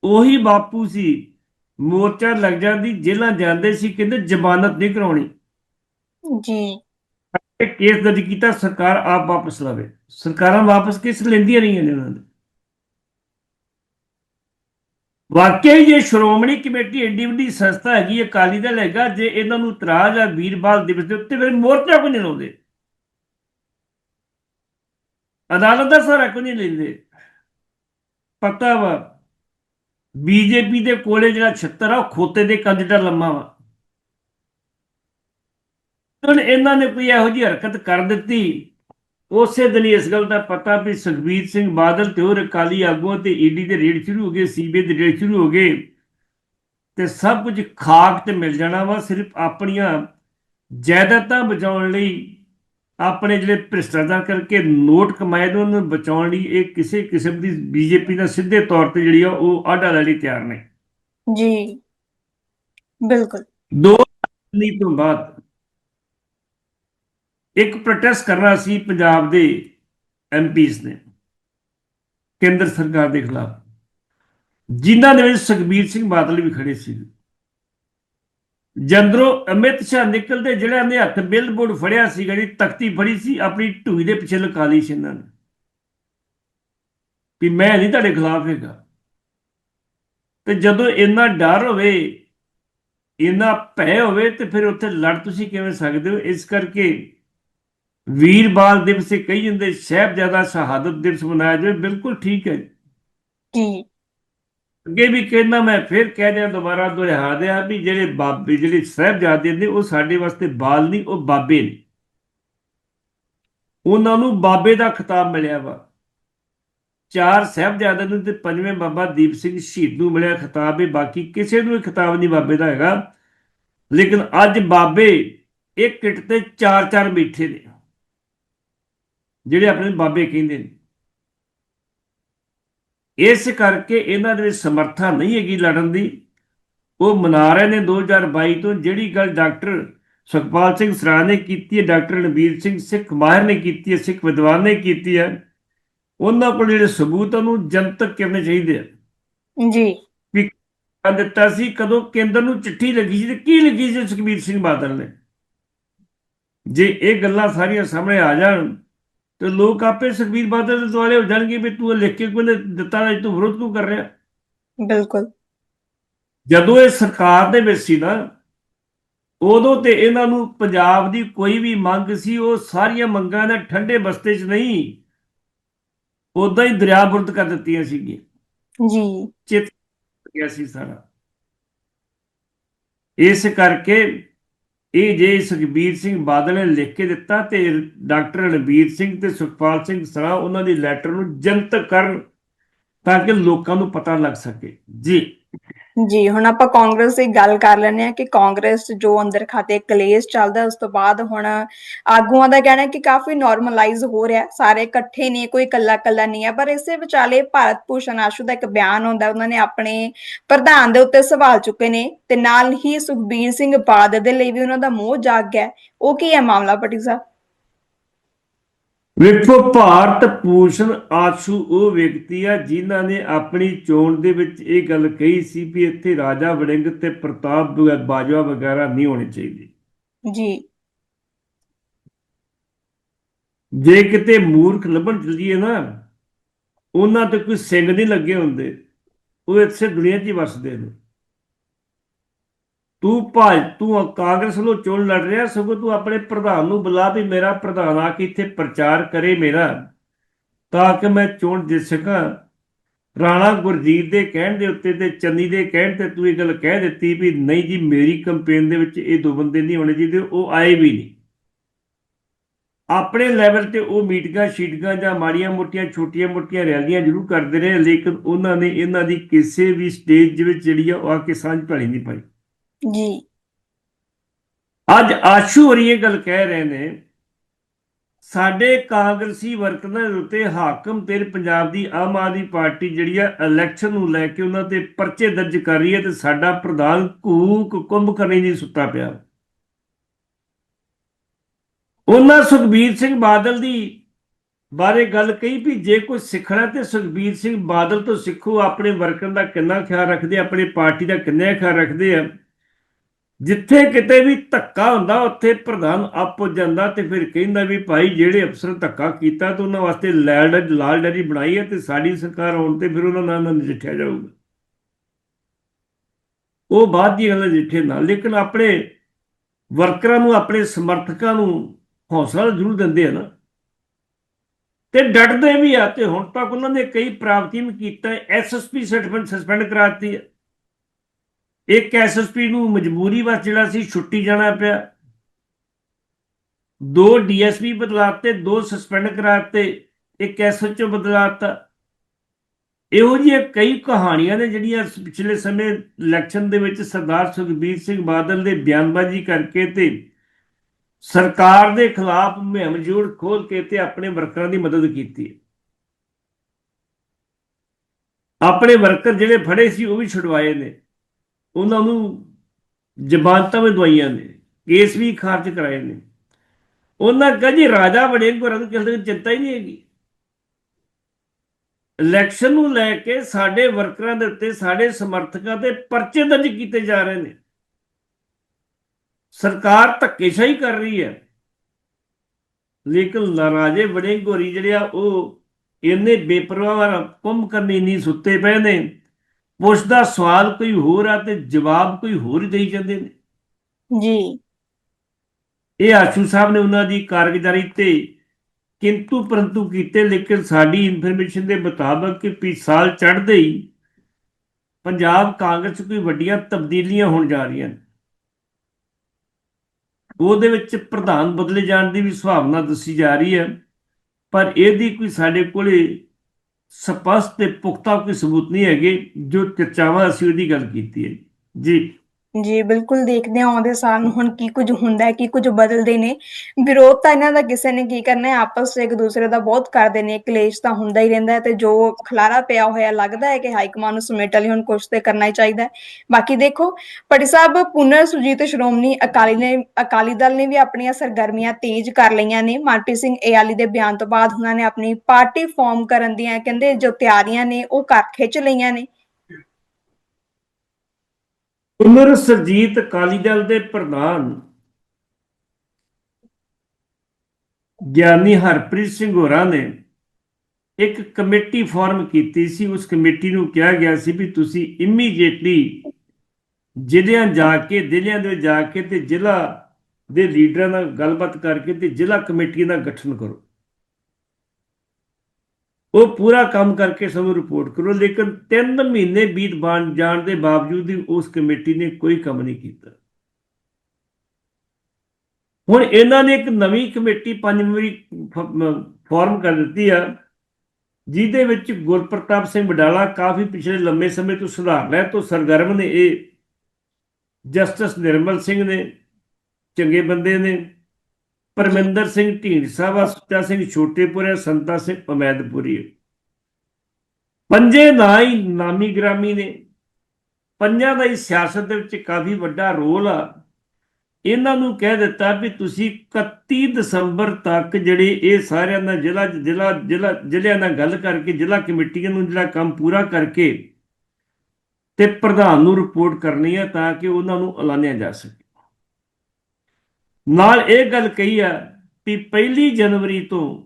ਉਹੀ ਬਾਪੂ ਸੀ ਮੋਰਚਾ ਲੱਗ ਜਾਂਦੀ ਜੇਲ੍ਹਾਂ ਜਾਂਦੇ ਸੀ ਕਹਿੰਦੇ ਜ਼ਮਾਨਤ ਨਹੀਂ ਕਰਾਉਣੀ। ਜੀ। ਕੇਸ ਦਰਜ ਕੀਤਾ ਸਰਕਾਰ ਆਪ ਵਾਪਸ ਲਵੇ। ਸਰਕਾਰਾਂ ਵਾਪਸ ਕਿਸ ਲੈਂਦੀਆਂ ਰਹੀਆਂ ਨੇ ਉਹਨਾਂ ਦੇ? ਵਾਕਿਆ ਜੇ ਸ਼੍ਰੋਮਣੀ ਕਮੇਟੀ ਐਡੀ ਵੱਡੀ ਸੰਸਥਾ ਹੈਗੀ ਅਕਾਲੀ ਦਲ ਹੈਗਾ, ਜੇ ਇਹਨਾਂ ਨੂੰ ਇਤਰਾਜ਼ ਆ ਵੀਰਬਾਲ ਦਿਵਸ ਦੇ ਉੱਤੇ, ਫਿਰ ਮੋਰਚਾ ਕੋਈ ਨਹੀਂ ਲਾਉਂਦੇ। ਅਦਾਲਤ ਦਾ ਸਾਰਾ ਕੋਈ ਨਹੀਂ ਲੈਂਦੇ। ਪਤਾ ਵਾ, ਬੀਜੇਪੀ ਦੇ ਕੋਲੇ ਜਿਹੜਾ 76 ਆ, ਉਹ ਖੋਤੇ ਦੇ ਕੰਜ ਦਾ ਲੰਮਾ ਵਾ। ਹੁਣ ਇਹਨਾਂ ਨੇ ਕੋਈ ਇਹੋ ਜਿਹੀ ਹਰਕਤ ਕਰ ਦਿੱਤੀ ਉਸੇ ਦਿਨ ਇਸ ਗੱਲ ਦਾ ਪਤਾ ਵੀ ਸੁਖਬੀਰ ਸਿੰਘ ਬਾਦਲ ਤੇ ਹੋਰ ਅਕਾਲੀ ਆਗੂਆਂ ਤੇ ਈਡੀ ਦੇ ਰੇਡ ਸ਼ੁਰੂ ਹੋ ਗਏ ਸੀਬੀਆਈ ਦੇ ਰੇਡ ਸ਼ੁਰੂ ਹੋ ਗਏ ਤੇ ਸਭ ਕੁਝ ਖਾਕ ਤੇ ਮਿਲ ਜਾਣਾ ਵਾ ਸਿਰਫ ਆਪਣੀਆਂ ਜਾਇਦਾਦਾਂ ਬਚਾਉਣ ਲਈ ਆਪਣੇ ਜਿਹੜੇ ਭ੍ਰਿਸ਼ਟਾਚਾਰ ਕਰਕੇ ਨੋਟ ਕਮਾਏ ਨੇ ਉਹਨਾਂ ਨੂੰ ਬਚਾਉਣ ਲਈ ਇਹ ਕਿਸੇ ਕਿਸਮ ਦੀ ਬੀਜੇਪੀ ਦਾ ਸਿੱਧੇ ਤੌਰ ਤੇ ਜਿਹੜੀ ਆ ਉਹ ਆਡਾ ਲੈ ਲਈ ਤਿਆਰ ਨੇ। ਜੀ ਬਿਲਕੁਲ। ਦੋ ਤੋਂ ਬਾਅਦ ਇੱਕ ਪ੍ਰੋਟੈਸਟ ਕਰਨਾ ਸੀ ਪੰਜਾਬ ਦੇ ਐਮਪੀਸ ਨੇ, ਕੇਂਦਰ ਸਰਕਾਰ ਦੇ ਖਿਲਾਫ। ਜਿਨ੍ਹਾਂ ਦੇ ਵਿੱਚ ਸੁਖਬੀਰ ਸਿੰਘ ਬਾਦਲ ਵੀ ਖੜੇ ਸੀ। ਜੰਦਰੋ ਅਮਿਤ ਸ਼ਾਹ ਨਿਕਲਦੇ ਜਿਹੜਿਆਂ ਦੇ ਹੱਥ ਬਿਲਬੋਰਡ ਫੜਿਆ ਸੀ ਜਿਹੜੀ ਤਖਤੀ ਫੜੀ ਸੀ, ਆਪਣੀ ਢੂਈ ਦੇ ਪਿੱਛੇ ਲੁਕਾ ਲਈ ਸੀ ਇਹਨਾਂ ਨੇ। ਵੀ ਮੈਂ ਨਹੀਂ ਤੁਹਾਡੇ ਖਿਲਾਫ ਹੈਗਾ। ਤੇ ਜਦੋਂ ਇੰਨਾ ਡਰ ਹੋਵੇ, ਇੰਨਾ ਭੈ ਹੋਵੇ, ਤੇ ਫਿਰ ਉੱਥੇ ਲੜ ਤੁਸੀਂ ਕਿਵੇਂ ਸਕਦੇ ਹੋ? ਇਸ ਕਰਕੇ ਵੀਰਬਾਲ ਦਿਵਸ ਇਹ ਕਹੀ ਜਾਂਦੇ ਸਾਹਿਬਜ਼ਾਦਾ ਸ਼ਹਾਦਤ ਦਿਵਸ ਮਨਾਇਆ ਜਾਵੇ ਬਿਲਕੁਲ ਠੀਕ ਹੈ ਜੀ। ਅੱਗੇ ਵੀ ਕਹਿੰਦਾ ਮੈਂ ਫਿਰ ਕਹਿ ਦਿਆਂ ਦੁਬਾਰਾ ਦੁਹਰਾ ਦਿਆਂ ਵੀ ਜਿਹੜੇ ਬਾਬੇ ਜਿਹੜੇ ਸਾਹਿਬਜ਼ਾਦੇ ਨੇ ਉਹ ਸਾਡੇ ਵਾਸਤੇ ਬਾਲ ਨਹੀਂ ਉਹ ਬਾਬੇ ਨੇ। ਉਹਨਾਂ ਨੂੰ ਬਾਬੇ ਦਾ ਖਿਤਾਬ ਮਿਲਿਆ ਵਾ। ਚਾਰ ਸਾਹਿਬਜ਼ਾਦਿਆਂ ਨੂੰ ਤੇ ਪੰਜਵੇਂ ਬਾਬਾ ਦੀਪ ਸਿੰਘ ਸ਼ਹੀਦ ਨੂੰ ਮਿਲਿਆ ਖਿਤਾਬ ਹੈ ਬਾਕੀ ਕਿਸੇ ਨੂੰ ਇਹ ਖਿਤਾਬ ਨਹੀਂ ਬਾਬੇ ਦਾ ਹੈਗਾ। ਲੇਕਿਨ ਅੱਜ ਬਾਬੇ ਇੱਕ ਕਿਟ ਤੇ ਚਾਰ ਚਾਰ ਬੈਠੇ ਨੇ। ਜਿਹੜੇ ਆਪਣੇ ਨੂੰ ਬਾਬੇ ਕਹਿੰਦੇ ਨੇ। ਇਸ ਕਰਕੇ ਇਹਨਾਂ ਦੇ ਵਿੱਚ ਸਮਰੱਥਾ ਨਹੀਂ ਹੈਗੀ ਲੜਨ ਦੀ। ਉਹ ਮਨਾ ਰਹੇ ਨੇ 2022 ਤੋਂ। ਜਿਹੜੀ ਗੱਲ ਡਾਕਟਰ ਸੁਖਪਾਲ ਸਿੰਘ ਸਰਾ ਨੇ ਕੀਤੀ ਹੈ ਡਾਕਟਰ ਰਣਬੀਰ ਸਿੰਘ ਸਿੱਖ ਮਾਹਿਰ ਨੇ ਕੀਤੀ ਹੈ ਸਿੱਖ ਵਿਦਵਾਨ ਨੇ ਕੀਤੀ ਹੈ ਉਹਨਾਂ ਕੋਲ ਜਿਹੜੇ ਸਬੂਤ ਉਹਨੂੰ ਜਨਤਕ ਕਰਨੇ ਚਾਹੀਦੇ ਆ? ਜੀ। ਆ ਦਿੱਤਾ ਸੀ ਕਦੋਂ ਕੇਂਦਰ ਨੂੰ ਚਿੱਠੀ ਲੱਗੀ ਸੀ ਤੇ ਕੀ ਲੱਗੀ ਸੀ ਸੁਖਬੀਰ ਸਿੰਘ ਬਾਦਲ ਨੇ? ਜੇ ਇਹ ਗੱਲਾਂ ਸਾਰੀਆਂ ਸਾਹਮਣੇ ਆ ਜਾਣ ਤੇ ਲੋਕ ਆਪੇ ਸੁਖਬੀਰ ਬਾਦਲ ਦੇ ਦੁਆਲੇ ਹੋ ਜਾਣਗੇ ਵੀ ਤੂੰ ਲਿਖ ਕੇ ਕੋਈ ਦਿੱਤਾ ਨਹੀਂ ਤੂੰ ਵਿਰੋਧ ਕਿਉਂ ਕਰ ਰਿਹਾ? ਬਿਲਕੁਲ। ਜਦੋਂ ਇਹ ਸਰਕਾਰ ਦੇ ਵਿੱਚ ਸੀ ਨਾ ਉਦੋਂ ਤੇ ਇਹਨਾਂ ਨੂੰ ਪੰਜਾਬ ਦੀ ਕੋਈ ਵੀ ਮੰਗ ਸੀ ਉਹ ਸਾਰੀਆਂ ਮੰਗਾਂ ਨੇ ਠੰਡੇ ਬਸਤੇ 'ਚ ਨਹੀਂ ਉਦਾਂ ਹੀ ਦਰਿਆਬੁਰਦ ਕਰ ਦਿੱਤੀਆਂ ਸੀਗੀਆਂ। ਜੀ। ਗਿਆ ਸੀ ਸਾਰਾ। ਇਸ ਕਰਕੇ ਇਹ ਜੇ ਸੁਖਬੀਰ ਸਿੰਘ ਬਾਦਲ ਨੇ ਲਿਖ ਕੇ ਦਿੱਤਾ ਤੇ ਡਾਕਟਰ ਰਣਬੀਰ ਸਿੰਘ ਤੇ ਸੁਖਪਾਲ ਸਿੰਘ ਸਰਾ ਉਹਨਾਂ ਦੀ ਲੈਟਰ ਨੂੰ ਜਨਤਕ ਕਰਨ ਤਾਂ ਕਿ ਲੋਕਾਂ ਨੂੰ ਪਤਾ ਲੱਗ ਸਕੇ। ਜੀ। ਜੀ, ਹੁਣ ਆਪਾਂ ਕਾਂਗਰਸ ਦੀ ਗੱਲ ਕਰ ਲੈਂਦੇ ਹਾਂ ਕਿ ਕਾਂਗਰਸ ਜੋ ਅੰਦਰ ਖਾਤੇ ਕਲੇਸ਼ ਚੱਲਦਾ, ਉਸ ਤੋਂ ਬਾਅਦ ਹੁਣ ਆਗੂਆਂ ਦਾ ਕਹਿਣਾ ਹੈ ਕਿ ਕਾਫੀ ਨਾਰਮਲਾਈਜ਼ ਹੋ ਰਿਹਾ ਹੈ। ਸਾਰੇ ਇਕੱਠੇ ਨੇ, ਕੋਈ ਕੱਲਾ ਕੱਲਾ ਨਹੀਂ ਹੈ, ਪਰ ਇਸੇ ਵਿਚਾਲੇ ਭਾਰਤ ਭੂਸ਼ਣ ਆਸ਼ੂ ਦਾ ਇੱਕ ਬਿਆਨ ਹੁੰਦਾ ਉਹਨਾਂ ਨੇ ਆਪਣੇ ਪ੍ਰਧਾਨ ਦੇ ਉੱਤੇ ਸਵਾਲ ਚੁੱਕੇ ਨੇ ਤੇ ਨਾਲ ਹੀ ਸੁਖਬੀਰ ਸਿੰਘ ਬਾਦਲ ਦੇ ਲਈ ਵੀ ਉਹਨਾਂ ਦਾ ਮੋਹ ਜਾਗ ਗਿਆ ਹੈ। ਉਹ ਕੀ ਹੈ ਮਾਮਲਾ, ਪਟੀ ਸਾਹਿਬ ਵੇਖੋ ਭਾਰਤ ਭੂਸ਼ਣ ਆਸ਼ੂ ਉਹ ਵਿਅਕਤੀ ਆ ਜਿਨ੍ਹਾਂ ਨੇ ਆਪਣੀ ਚੋਣ ਦੇ ਵਿੱਚ ਇਹ ਗੱਲ ਕਹੀ ਸੀ ਵੀ ਇੱਥੇ ਰਾਜਾ ਵੜਿੰਗ ਤੇ ਪ੍ਰਤਾਪ ਬਾਜਵਾ ਵਗੈਰਾ ਨਹੀਂ ਹੋਣੇ ਚਾਹੀਦੇ। ਜੀ। ਜੇ ਕਿਤੇ ਮੂਰਖ ਲੱਭਣ ਚੱਲੀਏ ਨਾ ਉਹਨਾਂ ਤੇ ਕੋਈ ਸਿੰਘ ਨਹੀਂ ਲੱਗੇ ਹੁੰਦੇ। ਉਹ ਇੱਥੇ ਦੁਨੀਆ 'ਚ ਹੀ ਵਸਦੇ ਨੇ। ਤੂੰ ਭਾਜ ਤੂੰ ਕਾਂਗਰਸ ਨੂੰ ਚੋਣ ਲੜ ਰਿਹਾ, ਸਗੋਂ ਤੂੰ ਆਪਣੇ ਪ੍ਰਧਾਨ ਨੂੰ ਬੁਲਾ ਵੀ ਮੇਰਾ ਪ੍ਰਧਾਨ ਆ ਕੇ ਇੱਥੇ ਪ੍ਰਚਾਰ ਕਰੇ ਮੇਰਾ, ਤਾਂ ਕਿ ਮੈਂ ਚੋਣ ਜਿੱਤ ਸਕਾਂ। ਰਾਣਾ ਗੁਰਜੀਤ ਦੇ ਕਹਿਣ ਦੇ ਉੱਤੇ ਤੇ ਚੰਨੀ ਦੇ ਕਹਿਣ ਤੇ ਤੂੰ ਇਹ ਗੱਲ ਕਹਿ ਦਿੱਤੀ ਵੀ ਨਹੀਂ ਜੀ, ਮੇਰੀ ਕੰਪੇਨ ਦੇ ਵਿੱਚ ਇਹ ਦੋ ਬੰਦੇ ਨਹੀਂ ਹੋਣੇ ਚਾਹੀਦੇ, ਉਹ ਆਏ ਵੀ ਨਹੀਂ। ਆਪਣੇ ਲੈਵਲ ਤੇ ਉਹ ਮੀਟਿੰਗਾਂ, ਸ਼ੀਟਿੰਗਾਂ ਜਾਂ ਮਾੜੀਆਂ ਮੋਟੀਆਂ, ਛੋਟੀਆਂ ਮੋਟੀਆਂ ਰੈਲੀਆਂ ਜ਼ਰੂਰ ਕਰਦੇ ਰਹੇ, ਲੇਕਿਨ ਉਹਨਾਂ ਨੇ ਇਹਨਾਂ ਦੀ ਕਿਸੇ ਵੀ ਸਟੇਜ ਦੇ ਵਿੱਚ ਜਿਹੜੀ ਆ, ਉਹ ਆ ਕੇ ਸਾਂਝ ਭਲੀ ਨਹੀਂ ਪਾਈ। ਜੀ। ਅੱਜ ਆਸ਼ੂ ਹੋਰੀ ਇਹ ਗੱਲ ਕਹਿ ਰਹੇ ਨੇ ਸਾਡੇ ਕਾਂਗਰਸੀ ਵਰਕਰਾਂ ਦੇ ਉੱਤੇ ਹਾਕਮ ਤੇ ਪੰਜਾਬ ਦੀ ਆਮ ਆਦਮੀ ਪਾਰਟੀ ਜਿਹੜੀ ਆ ਇਲੈਕਸ਼ਨ ਨੂੰ ਲੈ ਕੇ ਉਹਨਾਂ ਤੇ ਪਰਚੇ ਦਰਜ ਕਰ ਰਹੀ ਹੈ ਤੇ ਸਾਡਾ ਪ੍ਰਧਾਨ ਕੂਕ ਕੁੰਭ ਕਰਨੀ ਨਹੀਂ ਸੁੱਤਾ ਪਿਆ। ਉਹਨਾਂ ਸੁਖਬੀਰ ਸਿੰਘ ਬਾਦਲ ਦੀ ਬਾਰੇ ਗੱਲ ਕਹੀ ਵੀ ਜੇ ਕੋਈ ਸਿੱਖਣਾ ਤੇ ਸੁਖਬੀਰ ਸਿੰਘ ਬਾਦਲ ਤੋਂ ਸਿੱਖੋ ਆਪਣੇ ਵਰਕਰ ਦਾ ਕਿੰਨਾ ਖਿਆਲ ਰੱਖਦੇ ਆ, ਆਪਣੀ ਪਾਰਟੀ ਦਾ ਕਿੰਨਾ ਖਿਆਲ ਰੱਖਦੇ ਆ। ਜਿੱਥੇ ਕਿਤੇ ਵੀ ਧੱਕਾ ਹੁੰਦਾ, ਉੱਥੇ ਪ੍ਰਧਾਨ ਆਪੋ ਜਾਂਦਾ ਤੇ ਫਿਰ ਕਹਿੰਦਾ ਵੀ ਭਾਈ ਜਿਹੜੇ ਅਫਸਰ ਧੱਕਾ ਕੀਤਾ ਤੇ ਉਹਨਾਂ ਵਾਸਤੇ ਲਾਲ ਲਾਲ ਡੈਰੀ ਬਣਾਈ ਹੈ ਤੇ ਸਾਡੀ ਸਰਕਾਰ ਆਉਣ ਤੇ ਫਿਰ ਉਹਨਾਂ ਨਾਲ ਨਾ ਨਜਿੱਠਿਆ ਜਾਊਗਾ। ਉਹ ਬਾਅਦ ਦੀ ਗੱਲ ਨਜਿੱਠੇ ਨਾਲ ਲੇਕਿਨ ਆਪਣੇ ਵਰਕਰਾਂ ਨੂੰ, ਆਪਣੇ ਸਮਰਥਕਾਂ ਨੂੰ ਹੌਸਲਾ ਜ਼ਰੂਰ ਦਿੰਦੇ ਆ ਨਾ। ਤੇ ਡਟਦੇ ਵੀ ਆ ਤੇ ਹੁਣ ਤੱਕ ਉਹਨਾਂ ਨੇ ਕਈ ਪ੍ਰਾਪਤੀਆਂ ਵੀ ਕੀਤਾ ਐਸਐਸਪੀ ਸਰਟੀਫਿਕੇਟ ਸਸਪੈਂਡ ਕਰਾਤੀ ਹੈ ਇੱਕ ਐਸਐਸਪੀ ਨੂੰ ਮਜਬੂਰੀ ਵਸ ਜਿਹੜਾ ਸੀ ਛੁੱਟੀ ਜਾਣਾ ਪਿਆ। ਦੋ ਡੀਐਸਪੀ ਬਦਲਾਤੇ, ਦੋ ਸਸਪੈਂਡ ਕਰਾਤੇ, ਇੱਕ ਐਸਐਚਓ ਬਦਲਾਤਾ। ਇਹੋ ਜਿਹੀਆਂ ਕਈ ਕਹਾਣੀਆਂ ਨੇ ਜਿਹੜੀਆਂ ਪਿਛਲੇ ਸਮੇਂ ਇਲੈਕਸ਼ਨ ਦੇ ਵਿੱਚ ਸਰਦਾਰ ਸੁਖਬੀਰ ਸਿੰਘ ਬਾਦਲ ਦੇ ਬਿਆਨਬਾਜ਼ੀ ਕਰਕੇ ਤੇ ਸਰਕਾਰ ਦੇ ਖਿਲਾਫ ਮੁਹਿੰਮ ਜੋੜ ਖੋਲ ਕੇ ਤੇ ਆਪਣੇ ਵਰਕਰਾਂ ਦੀ ਮਦਦ ਕੀਤੀ ਆਪਣੇ ਵਰਕਰ ਜਿਹੜੇ ਫੜੇ ਸੀ ਉਹ ਵੀ ਛੁਡਵਾਏ ਨੇ। ਉਹਨਾਂ ਨੂੰ ਜ਼ਮਾਨਤਾਂ ਵੀ ਦਵਾਈਆਂ ਨੇ, ਕੇਸ ਵੀ ਖਾਰਜ ਕਰਾਏ ਨੇ। ਉਹਨਾਂ ਕਹਾ ਜੀ ਰਾਜਾ ਬਣੇ ਕੋ ਨੂੰ ਕਿਸੇ ਦੀ ਚਿੰਤਾ ਹੀ ਨਹੀਂ ਹੈਗੀ। ਇਲੈਕਸ਼ਨ ਨੂੰ ਲੈ ਕੇ ਸਾਡੇ ਵਰਕਰਾਂ ਦੇ ਉੱਤੇ, ਸਾਡੇ ਸਮਰਥਕਾਂ ਤੇ ਪਰਚੇ ਦਰਜ ਕੀਤੇ ਜਾ ਰਹੇ ਨੇ। ਸਰਕਾਰ ਧੱਕੇਸ਼ਾਹੀ ਕਰ ਰਹੀ ਹੈ। ਲੇਕਿਨ ਰਾਜੇ ਬੜੇ ਗੋਰੀ ਜਿਹੜੇ ਆ, ਉਹ ਇੰਨੇ ਬੇਪਰਵਾਹ ਕੁੰਭ ਕਰਨੀ ਨਹੀਂ ਸੁੱਤੇ ਪਏ ਨੇ। ਪੁੱਛਦਾ ਸਵਾਲ ਕੋਈ ਹੋਰ ਆ ਤੇ ਜਵਾਬ ਕੋਈ ਹੋਰ ਹੀ ਦੇਈ ਜਾਂਦੇ ਨੇ। ਜੀ। ਇਹ ਆਸ਼ੂ ਸਾਹਿਬ ਨੇ ਉਹਨਾਂ ਦੀ ਕਾਰਗੁਜ਼ਾਰੀ ਤੇ ਕਿੰਤੂ ਪਰੰਤੂ ਕੀਤੇ ਲੇਕਿਨ ਸਾਡੀ ਇਨਫੋਰਮੇਸ਼ਨ ਦੇ ਮੁਤਾਬਕ ਕਿ ਪੀ ਸਾਲ ਚੜ੍ਹਦੇ ਹੀ ਪੰਜਾਬ ਕਾਂਗਰਸ ਕੋਈ ਵੱਡੀਆਂ ਤਬਦੀਲੀਆਂ ਹੋਣ ਜਾ ਰਹੀਆਂ ਨੇ। ਉਹਦੇ ਵਿੱਚ ਪ੍ਰਧਾਨ ਬਦਲੇ ਜਾਣ ਦੀ ਵੀ ਸੰਭਾਵਨਾ ਦੱਸੀ ਜਾ ਰਹੀ ਹੈ ਪਰ ਇਹਦੀ ਕੋਈ ਸਾਡੇ ਕੋਲੇ ਸਪਸ਼ਟ ਤੇ ਪੁਖਤਾ ਕੋਈ ਸਬੂਤ ਨਹੀਂ ਹੈਗੇ, ਜੋ ਚਰਚਾਵਾਂ ਅਸੀਂ ਉਹਦੀ ਗੱਲ ਕੀਤੀ ਹੈ। ਜੀ। ਜੀ, ਬਿਲਕੁਲ ਦੇਖਦੇ ਹਾਂ, ਆਉਂਦੇ ਸਾਲ ਨੂੰ ਹੁਣ ਕੀ ਕੁਝ ਹੁੰਦਾ ਹੈ, ਕੀ ਕੁਝ ਬਦਲਦੇ ਨੇ। ਵਿਰੋਧ ਤਾਂ ਇਹਨਾਂ ਦਾ ਕਿਸੇ ਨੇ ਕੀ ਕਰਨਾ ਹੈ, ਆਪਸ ਵਿੱਚ ਇੱਕ ਦੂਸਰੇ ਦਾ ਬਹੁਤ ਕਰਦੇ ਨੇ, ਕਲੇਸ਼ ਤਾਂ ਹੁੰਦਾ ਹੀ ਰਹਿੰਦਾ ਹੈ ਤੇ ਜੋ ਖਲਾਰਾ ਪਿਆ ਹੋਇਆ ਲੱਗਦਾ ਹੈ ਕਿ ਹਾਈ ਕਮਾਂਡ ਨੂੰ ਸਮੇਟ ਲਈ ਹੁਣ ਕੁਝ ਤੇ ਕਰਨਾ ਹੀ ਚਾਹੀਦਾ ਹੈ। ਬਾਕੀ ਦੇਖੋ, ਪਟੀ ਸਾਹਿਬ ਪੁਨਰ ਸੁਜੀਤ ਸ਼੍ਰੋਮਣੀ ਅਕਾਲੀ ਨੇ, ਅਕਾਲੀ ਦਲ ਨੇ ਵੀ ਆਪਣੀਆਂ ਸਰਗਰਮੀਆਂ ਤੇਜ਼ ਕਰ ਲਈਆਂ ਨੇ। ਮਨਪ੍ਰੀਤ ਸਿੰਘ ਏਆਲੀ ਦੇ ਬਿਆਨ ਤੋਂ ਬਾਅਦ ਉਹਨਾਂ ਨੇ ਆਪਣੀ ਪਾਰਟੀ ਫਾਰਮ ਕਰਨ ਦੀਆਂ ਕਹਿੰਦੇ ਜੋ ਤਿਆਰੀਆਂ ਨੇ, ਉਹ ਕਰ ਖਿੱਚ ਲਈਆਂ ਨੇ। ਉਮਰ ਸਰਜੀਤ ਅਕਾਲੀ ਦਲ ਦੇ ਪ੍ਰਧਾਨ ਗਿਆਨੀ ਹਰਪ੍ਰੀਤ ਸਿੰਘ ਹੋਰਾਂ ਨੇ ਇੱਕ ਕਮੇਟੀ ਫਾਰਮ ਕੀਤੀ ਸੀ। ਉਸ ਕਮੇਟੀ ਨੂੰ ਕਿਹਾ ਗਿਆ ਸੀ ਵੀ ਤੁਸੀਂ ਇਮੀਡੀਏਟਲੀ ਜ਼ਿਲ੍ਹਿਆਂ ਜਾ ਕੇ, ਜ਼ਿਲ੍ਹਿਆਂ ਦੇ ਜਾ ਕੇ ਤੇ ਜ਼ਿਲ੍ਹਾ ਦੇ ਲੀਡਰਾਂ ਨਾਲ ਗੱਲਬਾਤ ਕਰਕੇ ਤੇ ਜ਼ਿਲ੍ਹਾ ਕਮੇਟੀ ਦਾ ਗਠਨ ਕਰੋ। ਉਹ ਪੂਰਾ ਕੰਮ ਕਰਕੇ ਸਾਨੂੰ ਰਿਪੋਰਟ ਕਰੋ, ਲੇਕਿਨ 3 ਮਹੀਨੇ ਬੀਤ ਬਣ, ਜਾਣ ਦੇ ਬਾਵਜੂਦ ਵੀ ਉਸ ਕਮੇਟੀ ਨੇ ਕੋਈ ਕੰਮ ਨਹੀਂ ਕੀਤਾ। ਹੁਣ ਇਹਨਾਂ ਨੇ ਇੱਕ ਨਵੀਂ ਕਮੇਟੀ ਪੰਜ ਮੈਂਬਰੀ ਫਾਰਮ ਕਰ ਦਿੱਤੀ ਆ, ਜਿਹਦੇ ਵਿੱਚ ਗੁਰਪ੍ਰਤਾਪ ਸਿੰਘ ਬਡਾਲਾ ਕਾਫੀ ਪਿਛਲੇ ਲੰਮੇ ਸਮੇਂ ਤੋਂ ਸੁਧਾਰ ਲੈ ਤੋਂ ਸਰਗਰਮ ਨੇ, ਇਹ ਜਸਟਿਸ ਨਿਰਮਲ ਸਿੰਘ ਨੇ, ਚੰਗੇ ਬੰਦੇ ਨੇ ਪਰਮਿੰਦਰ ਸਿੰਘ ਢੀਂਡਸਾ ਵਾ ਸੁੱਚਾ ਸਿੰਘ ਛੋਟੇਪੁਰੇ, ਸੰਤਾ ਸਿੰਘ ਉਮੈਦਪੁਰੀ ਪੰਜੇ ਨਾ ਹੀ ਨਾਮੀ ਗ੍ਰਾਮੀ ਨੇ। ਪੰਜਾਂ ਦਾ ਹੀ ਸਿਆਸਤ ਦੇ ਵਿੱਚ ਕਾਫੀ ਵੱਡਾ ਰੋਲ ਆ। ਇਹਨਾਂ ਨੂੰ ਕਹਿ ਦਿੱਤਾ ਵੀ ਤੁਸੀਂ 31 ਦਸੰਬਰ ਤੱਕ ਜਿਹੜੇ ਇਹ ਸਾਰਿਆਂ ਦਾ ਜ਼ਿਲ੍ਹਾ ਜ਼ਿਲ੍ਹਾ ਜ਼ਿਲ੍ਹਾ, ਜ਼ਿਲ੍ਹਿਆਂ ਨਾਲ ਗੱਲ ਕਰਕੇ, ਜ਼ਿਲ੍ਹਾ ਕਮੇਟੀਆਂ ਨੂੰ ਜਿਹੜਾ ਕੰਮ ਪੂਰਾ ਕਰਕੇ ਤੇ ਪ੍ਰਧਾਨ ਨੂੰ ਰਿਪੋਰਟ ਕਰਨੀ ਹੈ ਤਾਂ ਕਿ ਉਹਨਾਂ ਨੂੰ ਐਲਾਨਿਆ ਜਾ ਸਕੇ। ਨਾਲ ਇਹ ਗੱਲ ਕਹੀ ਆ ਵੀ ਪਹਿਲੀ ਜਨਵਰੀ ਤੋਂ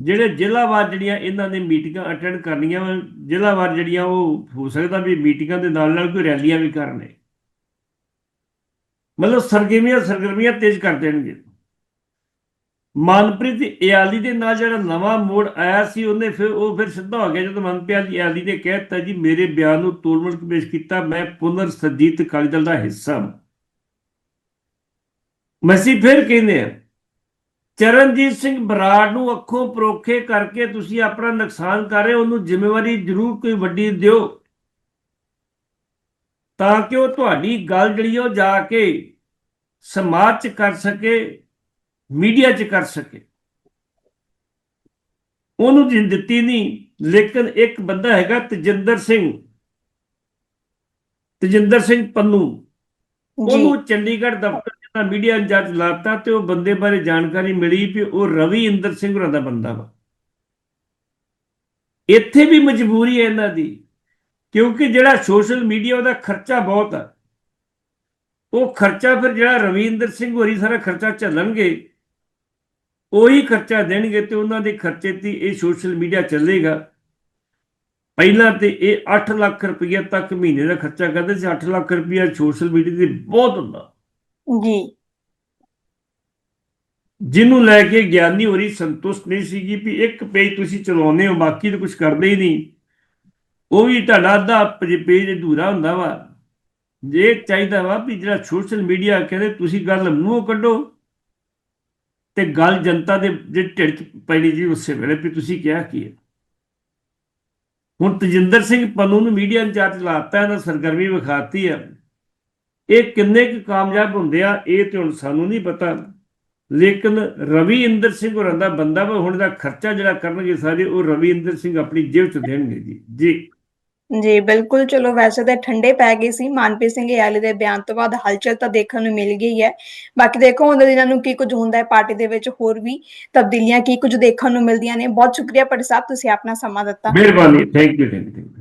ਜਿਹੜੇ ਜ਼ਿਲ੍ਹਾਵਾਰ ਜਿਹੜੀਆਂ ਇਹਨਾਂ ਨੇ ਮੀਟਿੰਗਾਂ ਅਟੈਂਡ ਕਰਨੀਆਂ ਵਾ, ਜ਼ਿਲ੍ਹਾਵਾਰ ਜਿਹੜੀਆਂ ਉਹ ਹੋ ਸਕਦਾ ਵੀ ਮੀਟਿੰਗਾਂ ਦੇ ਨਾਲ ਨਾਲ ਕੋਈ ਰੈਲੀਆਂ ਵੀ ਕਰਨੇ ਮਤਲਬ ਸਰਗਰਮੀਆਂ ਸਰਗਰਮੀਆਂ ਤੇਜ਼ ਕਰ ਦੇਣਗੇ। ਮਨਪ੍ਰੀਤ ਇਆਲੀ ਦੇ ਨਾਲ ਜਿਹੜਾ ਨਵਾਂ ਮੋੜ ਆਇਆ ਸੀ ਉਹਨੇ ਫਿਰ ਉਹ ਫਿਰ ਸਿੱਧਾ ਹੋ ਗਿਆ ਜਦੋਂ ਮਨਪ੍ਰੀਤ ਇਆਲੀ ਨੇ ਕਹਿ ਦਿੱਤਾ ਜੀ ਮੇਰੇ ਬਿਆਨ ਨੂੰ ਤੋੜਮੜ ਕੇ ਪੇਸ਼ ਕੀਤਾ ਮੈਂ ਪੁਨਰ ਸਰਜੀਤ ਅਕਾਲੀ ਦਲ ਦਾ ਹਿੱਸਾ ਹਾਂ ਮਸੀਂ ਫਿਰ ਕਹਿੰਦੇ ਆ ਚਰਨਜੀਤ ਸਿੰਘ ਬਰਾੜ ਨੂੰ ਅੱਖੋਂ ਪਰੋਖੇ ਕਰਕੇ ਤੁਸੀਂ ਆਪਣਾ ਨੁਕਸਾਨ ਕਰ ਰਹੇ ਉਹਨੂੰ ਜ਼ਿੰਮੇਵਾਰੀ ਜ਼ਰੂਰ ਕੋਈ ਵੱਡੀ ਦਿਓ। ਤਾਂ ਕਿ ਉਹ ਤੁਹਾਡੀ ਗੱਲ ਜਿਹੜੀ ਉਹ ਜਾ ਕੇ ਸਮਾਜ 'ਚ ਕਰ ਸਕੇ ਮੀਡੀਆ 'ਚ ਕਰ ਸਕੇ। ਉਹਨੂੰ ਜਿੰਨ ਦਿੱਤੀ ਨਹੀਂ ਲੇਕਿਨ ਇੱਕ ਬੰਦਾ ਹੈਗਾ ਤਜਿੰਦਰ ਸਿੰਘ ਤਜਿੰਦਰ ਸਿੰਘ ਪੰਨੂ। ਉਹਨੂੰ ਚੰਡੀਗੜ੍ਹ ਦਫ਼ਤਰ ਜਿਹੜਾ ਮੀਡੀਆ ਇੰਚਾਰਜ ਲਾਤਾ ਤੇ ਉਹ ਬੰਦੇ ਬਾਰੇ ਜਾਣਕਾਰੀ ਮਿਲੀ ਵੀ ਉਹ ਰਵੀ ਇੰਦਰ ਸਿੰਘ ਹੋਰਾਂ ਦਾ ਬੰਦਾ ਵਾ। ਇੱਥੇ ਵੀ ਮਜਬੂਰੀ ਹੈ ਇਹਨਾਂ ਦੀ, ਕਿਉਂਕਿ ਜਿਹੜਾ ਸੋਸ਼ਲ ਮੀਡੀਆ ਉਹਦਾ ਖਰਚਾ ਬਹੁਤ ਆ। ਉਹ ਖਰਚਾ ਫਿਰ ਜਿਹੜਾ ਰਵਿੰਦਰ ਸਿੰਘ ਹੋਰੀ ਸਾਰਾ ਖਰਚਾ ਝੱਲਣਗੇ, ਉਹੀ ਖਰਚਾ ਦੇਣਗੇ ਤੇ ਉਹਨਾਂ ਦੇ ਖਰਚੇ ਤੇ ਇਹ ਸੋਸ਼ਲ ਮੀਡੀਆ ਚੱਲੇਗਾ। ਪਹਿਲਾਂ ਤੇ ਇਹ 8 ਲੱਖ ਰੁਪਏ ਤੱਕ ਮਹੀਨੇ ਦਾ ਖਰਚਾ ਕਰਦੇ ਸੀ 8 ਲੱਖ ਰੁਪਏ ਸੋਸ਼ਲ ਮੀਡੀਆ ਤੇ ਬਹੁਤ ਹੁੰਦਾ। ਜੀ। ਜਿਹਨੂੰ ਲੈ ਕੇ ਗਿਆਨੀ ਹੋਰੀ ਸੰਤੁਸ਼ਟ ਨਹੀਂ ਸੀਗੀ ਵੀ ਇੱਕ ਪੇਜ ਤੁਸੀਂ ਚਲਾਉਂਦੇ ਹੋ, ਬਾਕੀ ਤਾਂ ਕੁਝ ਕਰਦੇ ਹੀ ਨਹੀਂ। ਉਹ ਵੀ ਤੁਹਾਡਾ ਅੱਧਾ ਪੇਜ ਅਧੂਰਾ ਹੁੰਦਾ ਵਾ। ਜੇ ਚਾਹੀਦਾ ਵਾ ਵੀ ਜਿਹੜਾ ਸੋਸ਼ਲ ਮੀਡੀਆ ਕਹਿੰਦੇ ਤੁਸੀਂ ਗੱਲ ਮੂੰਹੋਂ ਕੱਢੋ ਤੇ ਗੱਲ ਜਨਤਾ ਦੇ ਜੇ ਢਿੱਡ 'ਚ ਪੈਣੀ ਜੀ ਉਸੇ ਵੇਲੇ ਵੀ ਤੁਸੀਂ ਕਿਹਾ ਕੀ ਹੈ। ਹੁਣ ਤਜਿੰਦਰ ਸਿੰਘ ਪੰਨੂ ਨੂੰ ਮੀਡੀਆ ਇੰਚਾਰਜ ਲਾਤਾ ਇਹਨਾਂ ਸਰਗਰਮੀ ਵਿਖਾਤੀ ਆ। ਇਹ ਕਿੰਨੇ ਕੁ ਕਾਮਯਾਬ ਹੁੰਦੇ ਆ ਇਹ ਤੇ ਹੁਣ ਸਾਨੂੰ ਨਹੀਂ ਪਤਾ। ਲੇਕਿਨ ਰਵੀ ਇੰਦਰ ਸਿੰਘ ਹੋਰਾਂ ਦਾ ਬੰਦਾ ਵਾ ਹੁਣ ਦਾ ਖਰਚਾ ਜਿਹੜਾ ਕਰਨਗੇ ਸਾਰੇ ਉਹ ਰਵੀ ਇੰਦਰ ਸਿੰਘ ਆਪਣੀ ਜੇਬ ਚ ਦੇਣਗੇ ਜੀ। ਜੀ। ਜੀ ਬਿਲਕੁਲ। ਚਲੋ ਵੈਸੇ ਤਾਂ ਠੰਡੇ ਪੈ ਗਏ ਸੀ। ਮਨਪ੍ਰੀਤ ਸਿੰਘ ਯਾਲੀ ਦੇ ਬਿਆਨ ਤੋਂ ਬਾਅਦ ਹਲਚਲ ਤਾਂ ਦੇਖਣ ਨੂੰ ਮਿਲ ਗਈ ਹੈ। ਬਾਕੀ ਦੇਖੋ ਉਹਨਾਂ ਦਿਨਾਂ ਨੂੰ ਕੀ ਕੁਝ ਹੁੰਦਾ ਹੈ ਪਾਰਟੀ ਦੇ ਵਿੱਚ ਹੋਰ ਵੀ ਤਬਦੀਲੀਆਂ ਕੀ ਕੁਝ ਦੇਖਣ ਨੂੰ ਮਿਲਦੀਆਂ ਨੇ। ਬਹੁਤ ਸ਼ੁਕਰੀਆ ਪਟਿ ਸਾਹਿਬ ਤੁਸੀਂ ਆਪਣਾ ਸਮਾਂ ਦਿੱਤਾ। ਮਿਹਰਬਾਨੀ। Thank you thank you